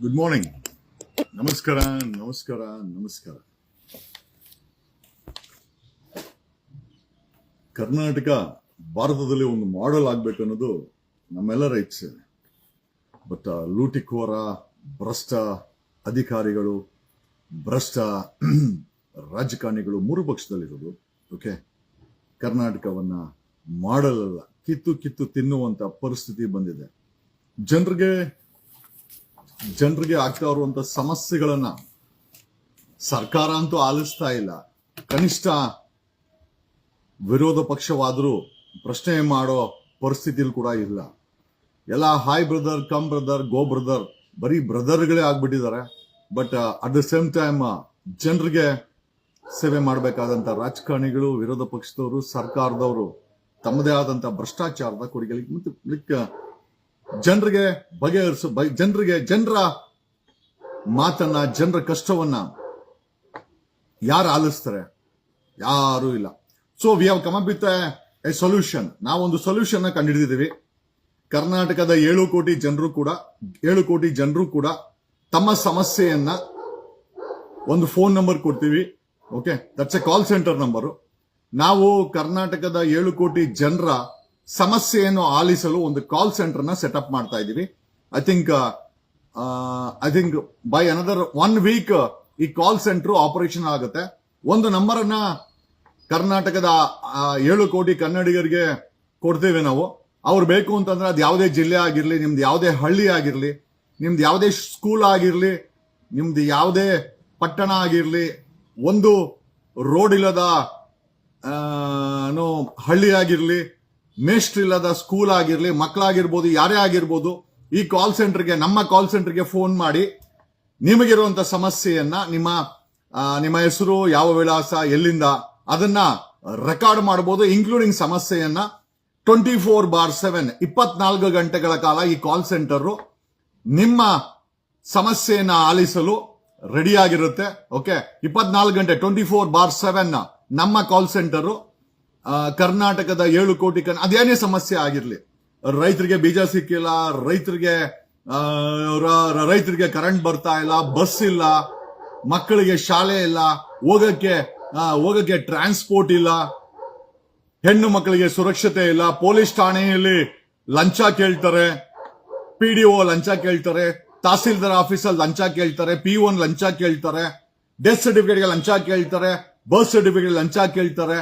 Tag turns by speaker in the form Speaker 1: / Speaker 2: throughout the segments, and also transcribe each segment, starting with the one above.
Speaker 1: Good morning ನಮಸ್ಕಾರ ನಮಸ್ಕಾರ ನಮಸ್ಕಾರ ಕರ್ನಾಟಕ ಭಾರತದಲ್ಲಿ ಒಂದು ಮಾಡೆಲ್ ಆಗ್ಬೇಕು ಅನ್ನೋದು ನಮ್ಮೆಲ್ಲರ ಇಚ್ಛೆ. ಬಟ್ ಲೂಟಿಕೋರ ಭ್ರಷ್ಟ ಅಧಿಕಾರಿಗಳು, ಭ್ರಷ್ಟ ರಾಜಕಾರಣಿಗಳು ಮೂರು ಪಕ್ಷದಲ್ಲಿರೋದು ಓಕೆ ಕರ್ನಾಟಕವನ್ನ ಮಾಡಲಲ್ಲ ಕಿತ್ತು ಕಿತ್ತು ತಿನ್ನುವಂತ ಪರಿಸ್ಥಿತಿ ಬಂದಿದೆ. ಜನರಿಗೆ ಜನರಿಗೆ ಆಗ್ತಾ ಇರುವಂತ ಸಮಸ್ಯೆಗಳನ್ನ ಸರ್ಕಾರ ಅಂತೂ ಆಲಿಸ್ತಾ ಇಲ್ಲ. ಕನಿಷ್ಠ ವಿರೋಧ ಪಕ್ಷವಾದರೂ ಪ್ರಶ್ನೆ ಮಾಡೋ ಪರಿಸ್ಥಿತಿಲಿ ಕೂಡ ಇಲ್ಲ. ಎಲ್ಲ hi brother come brother go brother ಬರೀ ಬ್ರದರ್ಗಳೇ ಆಗ್ಬಿಟ್ಟಿದ್ದಾರೆ. But at the same time ಜನರಿಗೆ ಸೇವೆ ಮಾಡಬೇಕಾದಂತ ರಾಜಕಾರಣಿಗಳು, ವಿರೋಧ ಪಕ್ಷದವರು, ಸರ್ಕಾರದವರು ತಮ್ಮದೇ ಆದಂತ ಭ್ರಷ್ಟಾಚಾರದ ಲಿಕ್ಕ ಜನರಿಗೆ ಬಗೆಹರಿಸ ಜನರಿಗೆ, ಜನರ ಮಾತನ್ನ, ಜನರ ಕಷ್ಟವನ್ನ ಯಾರು ಆಲಿಸ್ತಾರೆ? ಯಾರು ಇಲ್ಲ. So we have come up with a solution ನಾವೊಂದು ಸೊಲ್ಯೂಷನ್ ಕಂಡುಹಿಡಿದಿದ್ದೀವಿ. ಕರ್ನಾಟಕದ ಏಳು ಕೋಟಿ ಜನರು ಕೂಡ, ಏಳು ಕೋಟಿ ಜನರು ಕೂಡ ತಮ್ಮ ಸಮಸ್ಯೆಯನ್ನ ಒಂದು ಫೋನ್ ನಂಬರ್ ಕೊಡ್ತೀವಿ. Okay that's a call center number ನಾವು ಕರ್ನಾಟಕದ ಏಳು ಕೋಟಿ ಜನರ ಸಮಸ್ಯೆಯನ್ನು ಆಲಿಸಲು ಒಂದು ಕಾಲ್ ಸೆಂಟರ್ನ ಸೆಟಪ್ ಮಾಡ್ತಾ ಇದ್ದೀವಿ. I think I think by another one week ಈ ಕಾಲ್ ಸೆಂಟರ್ ಆಪರೇಷನ್ ಆಗುತ್ತೆ. ಒಂದು ನಂಬರ್ ಅನ್ನ ಕರ್ನಾಟಕದ ಏಳು ಕೋಟಿ ಕನ್ನಡಿಗರಿಗೆ ಕೊಡ್ತೇವೆ ನಾವು. ಅವ್ರು ಬೇಕು ಅಂತಂದ್ರೆ ಅದು ಯಾವುದೇ ಜಿಲ್ಲೆ ಆಗಿರ್ಲಿ, ನಿಮ್ದು ಯಾವುದೇ ಹಳ್ಳಿ ಆಗಿರ್ಲಿ, ನಿಮ್ದು ಯಾವುದೇ ಸ್ಕೂಲ್ ಆಗಿರ್ಲಿ, ನಿಮ್ದು ಯಾವುದೇ ಪಟ್ಟಣ ಆಗಿರ್ಲಿ, ಒಂದು ರೋಡ್ ಇಲ್ಲದ ಹಳ್ಳಿ ಆಗಿರ್ಲಿ ಮೇಷ್ಟ್ರ್ ಇಲ್ಲದ ಸ್ಕೂಲ್ ಆಗಿರಲಿ ಮಕ್ಕಳಾಗಿರ್ಬೋದು ಯಾರೇ ಆಗಿರ್ಬೋದು, ಈ ಕಾಲ್ ಸೆಂಟರ್ಗೆ ನಮ್ಮ ಕಾಲ್ ಸೆಂಟರ್ಗೆ ಫೋನ್ ಮಾಡಿ ನಿಮಗಿರುವಂತ ಸಮಸ್ಯೆಯನ್ನ ನಿಮ್ಮ ನಿಮ್ಮ ಹೆಸರು, ಯಾವ ವಿಳಾಸ, ಎಲ್ಲಿಂದ ಅದನ್ನ ರೆಕಾರ್ಡ್ ಮಾಡಬಹುದು ಇನ್ಕ್ಲೂಡಿಂಗ್ ಸಮಸ್ಯೆಯನ್ನ ಟ್ವೆಂಟಿ ಫೋರ್ ಬಾರ್ ಸೆವೆನ್ ಇಪ್ಪತ್ನಾಲ್ಕು ಗಂಟೆಗಳ ಕಾಲ ಈ ಕಾಲ್ ಸೆಂಟರ್ ನಿಮ್ಮ ಸಮಸ್ಯೆಯನ್ನ ಆಲಿಸಲು ರೆಡಿಯಾಗಿರುತ್ತೆ ಓಕೆ ಇಪ್ಪತ್ನಾಲ್ಕು ಗಂಟೆ ಟ್ವೆಂಟಿ ಫೋರ್ ಬಾರ್ ಸೆವೆನ್ ನಮ್ಮ ಕಾಲ್ ಸೆಂಟರ್ ಕರ್ನಾಟಕದ ಏಳು ಕೋಟಿ ಕನ್ ಅದೇನೇ ಸಮಸ್ಯೆ ಆಗಿರ್ಲಿ. ರೈತರಿಗೆ ಬೀಜ ಸಿಕ್ಕಿಲ್ಲ, ರೈತರಿಗೆ ರೈತರಿಗೆ ಕರೆಂಟ್ ಬರ್ತಾ ಇಲ್ಲ ಬಸ್ ಇಲ್ಲ, ಮಕ್ಕಳಿಗೆ ಶಾಲೆ ಇಲ್ಲ, ಹೋಗಕ್ಕೆ ಹೋಗಕ್ಕೆ ಟ್ರಾನ್ಸ್ಪೋರ್ಟ್ ಇಲ್ಲ, ಹೆಣ್ಣು ಮಕ್ಕಳಿಗೆ ಸುರಕ್ಷತೆ ಇಲ್ಲ, ಪೊಲೀಸ್ ಠಾಣೆಯಲ್ಲಿ ಲಂಚ ಕೇಳ್ತಾರೆ ಪಿ ಡಿ ಒ ಲಂಚ ಕೇಳ್ತಾರೆ, ತಹಸೀಲ್ದಾರ್ ಆಫೀಸಲ್ಲಿ ಲಂಚ ಕೇಳ್ತಾರೆ ಪಿ ಒನ್ ಲಂಚ ಕೇಳ್ತಾರೆ ಡೆತ್ ಸರ್ಟಿಫಿಕೇಟ್ಗೆ ಲಂಚ ಕೇಳ್ತಾರೆ ಬರ್ತ್ ಸರ್ಟಿಫಿಕೇಟ್ ಲಂಚ ಕೇಳ್ತಾರೆ.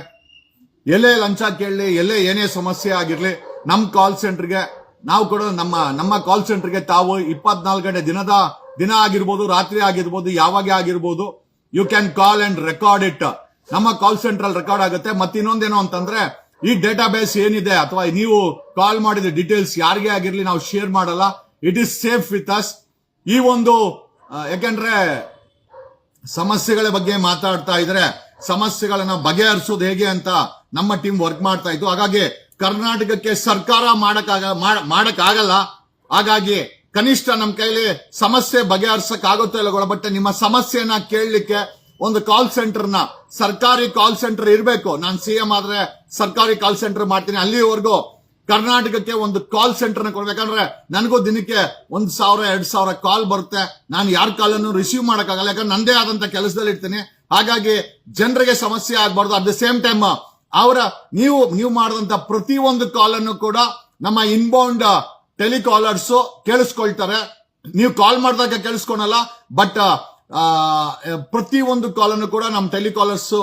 Speaker 1: ಎಲ್ಲೇ ಲಂಚ ಕೇಳಲಿ ಎಲ್ಲೇ ಏನೇ ಸಮಸ್ಯೆ ಆಗಿರಲಿ ನಮ್ಮ ಕಾಲ್ ಸೆಂಟರ್ಗೆ ನಾವು ಕೂಡ ನಮ್ಮ ನಮ್ಮ ಕಾಲ್ ಸೆಂಟರ್ಗೆ ತಾವು ಇಪ್ಪತ್ನಾಲ್ಕು ಗಂಟೆ ದಿನದ, ದಿನ ಆಗಿರ್ಬೋದು, ರಾತ್ರಿ ಆಗಿರ್ಬೋದು, ಯಾವಾಗ ಆಗಿರ್ಬೋದು you can call and record it ನಮ್ಮ ಕಾಲ್ ಸೆಂಟರ್ ಅಲ್ಲಿ ರೆಕಾರ್ಡ್ ಆಗುತ್ತೆ. ಮತ್ತೆ ಇನ್ನೊಂದೇನು ಅಂತಂದ್ರೆ, ಈ ಡೇಟಾ ಬೇಸ್ ಏನಿದೆ, ಅಥವಾ ನೀವು ಕಾಲ್ ಮಾಡಿದ ಡೀಟೇಲ್ಸ್ ಯಾರಿಗೆ ಆಗಿರ್ಲಿ, ನಾವು ಶೇರ್ ಮಾಡಲ್ಲ. It is safe with us ಈ ಒಂದು ಯಾಕಂದ್ರೆ, ಸಮಸ್ಯೆಗಳ ಬಗ್ಗೆ ಮಾತಾಡ್ತಾ ಇದ್ರೆ ಸಮಸ್ಯೆಗಳನ್ನ ಬಗೆಹರಿಸೋದು ಹೇಗೆ ಅಂತ ನಮ್ಮ ಟೀಮ್ ವರ್ಕ್ ಮಾಡ್ತಾ ಇತ್ತು. ಹಾಗಾಗಿ ಕರ್ನಾಟಕಕ್ಕೆ ಸರ್ಕಾರ ಮಾಡಕ್ಕಾಗ, ಮಾಡ- ಮಾಡಕ್ಕಾಗಲ್ಲ. ಹಾಗಾಗಿ ಕನಿಷ್ಠ ನಮ್ಮ ಕೈಲಿ ಸಮಸ್ಯೆ ಬಗೆಹರಿಸಕ್ ಆಗುತ್ತೋ ಇಲ್ಲ ಬಟ್ ನಿಮ್ಮ ಸಮಸ್ಯೆನ ಕೇಳಲಿಕ್ಕೆ ಒಂದು ಕಾಲ್ ಸೆಂಟರ್ನ ಸರ್ಕಾರಿ ಕಾಲ್ ಸೆಂಟರ್ ಇರಬೇಕು. ನಾನು ಸಿಎಂ ಆದ್ರೆ ಸರ್ಕಾರಿ ಕಾಲ್ ಸೆಂಟರ್ ಮಾಡ್ತೀನಿ. ಅಲ್ಲಿವರೆಗೂ ಕರ್ನಾಟಕಕ್ಕೆ ಒಂದು ಕಾಲ್ ಸೆಂಟರ್ನ ಕೊಡ್ಬೇಕಂದ್ರೆ ನನಗೂ ದಿನಕ್ಕೆ ಒಂದ್ ಸಾವಿರ, ಎರಡ್ ಸಾವಿರ ಕಾಲ್ ಬರುತ್ತೆ. ನಾನು ಯಾರ ಕಾಲನ್ನು ರಿಸೀವ್ ಮಾಡಕ್ಕಾಗಲ್ಲ. ಯಾಕಂದ್ರೆ ನಂದೇ ಆದಂತ ಕೆಲಸದಲ್ಲಿ ಇರ್ತೀನಿ ಹಾಗಾಗಿ ಜನರಿಗೆ ಸಮಸ್ಯೆ ಆಗ್ಬಾರ್ದು. ಅಟ್ ದ ಸೇಮ್ ಟೈಮ್ ಅವರ ನೀವು ನೀವು ಮಾಡಿದಂತ ಪ್ರತಿಯೊಂದು ಅನ್ನು ಕೂಡ ನಮ್ಮ ಇನ್ಬೌಂಡ್ ಟೆಲಿಕಾಲರ್ಸ್ ಕೇಳಿಸ್ಕೊಳ್ತಾರೆ. ನೀವು ಕಾಲ್ ಮಾಡಿದಾಗ ಕೇಳಿಸ್ಕೊಳಲ್ಲ ಬಟ್ ಪ್ರತಿ ಒಂದು ಕಾಲನ್ನು ಕೂಡ ನಮ್ಮ ಟೆಲಿಕಾಲರ್ಸ್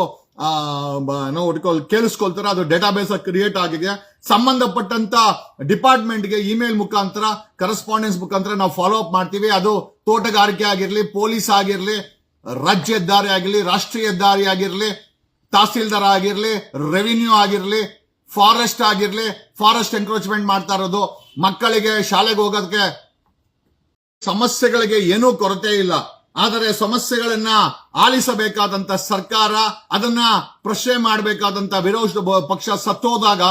Speaker 1: ನಾವು ಕೇಳಿಸ್ಕೊಳ್ತಾರೆ. ಅದು ಡೇಟಾಬೇಸ್ ಕ್ರಿಯೇಟ್ ಆಗಿದೆ. ಸಂಬಂಧಪಟ್ಟಂತ ಡಿಪಾರ್ಟ್ಮೆಂಟ್ಗೆ ಇಮೇಲ್ ಮುಖಾಂತರ ಕರೆಸ್ಪಾಂಡೆನ್ಸ್ ಮುಖಾಂತರ ನಾವು ಫಾಲೋ ಅಪ್ ಮಾಡ್ತೀವಿ. ಅದು ತೋಟಗಾರಿಕೆ ಆಗಿರ್ಲಿ ಪೊಲೀಸ್ ಆಗಿರ್ಲಿ ರಾಜ್ಯ ಹೆದ್ದಾರಿ ಆಗಿರಲಿ, ರಾಷ್ಟ್ರೀಯ ಹೆದ್ದಾರಿ ಆಗಿರಲಿ, ತಹಸೀಲ್ದಾರ್ ಆಗಿರಲಿ ರೆವಿನ್ಯೂ ಆಗಿರಲಿ ಫಾರೆಸ್ಟ್ ಆಗಿರಲಿ ಫಾರೆಸ್ಟ್ ಎನ್ಕ್ರೋಚ್ಮೆಂಟ್ ಮಾಡ್ತಾ ಇರೋದು. ಮಕ್ಕಳಿಗೆ, ಶಾಲೆಗೆ ಹೋಗೋದಕ್ಕೆ ಸಮಸ್ಯೆಗಳಿಗೆ ಏನೂ ಕೊರತೆ ಇಲ್ಲ. ಆದರೆ ಸಮಸ್ಯೆಗಳನ್ನ ಆಲಿಸಬೇಕಾದಂತ ಸರ್ಕಾರ, ಅದನ್ನ ಪ್ರಶ್ನೆ ಮಾಡಬೇಕಾದಂತ ವಿರೋಧ ಪಕ್ಷ ಸತ್ತೋದಾಗ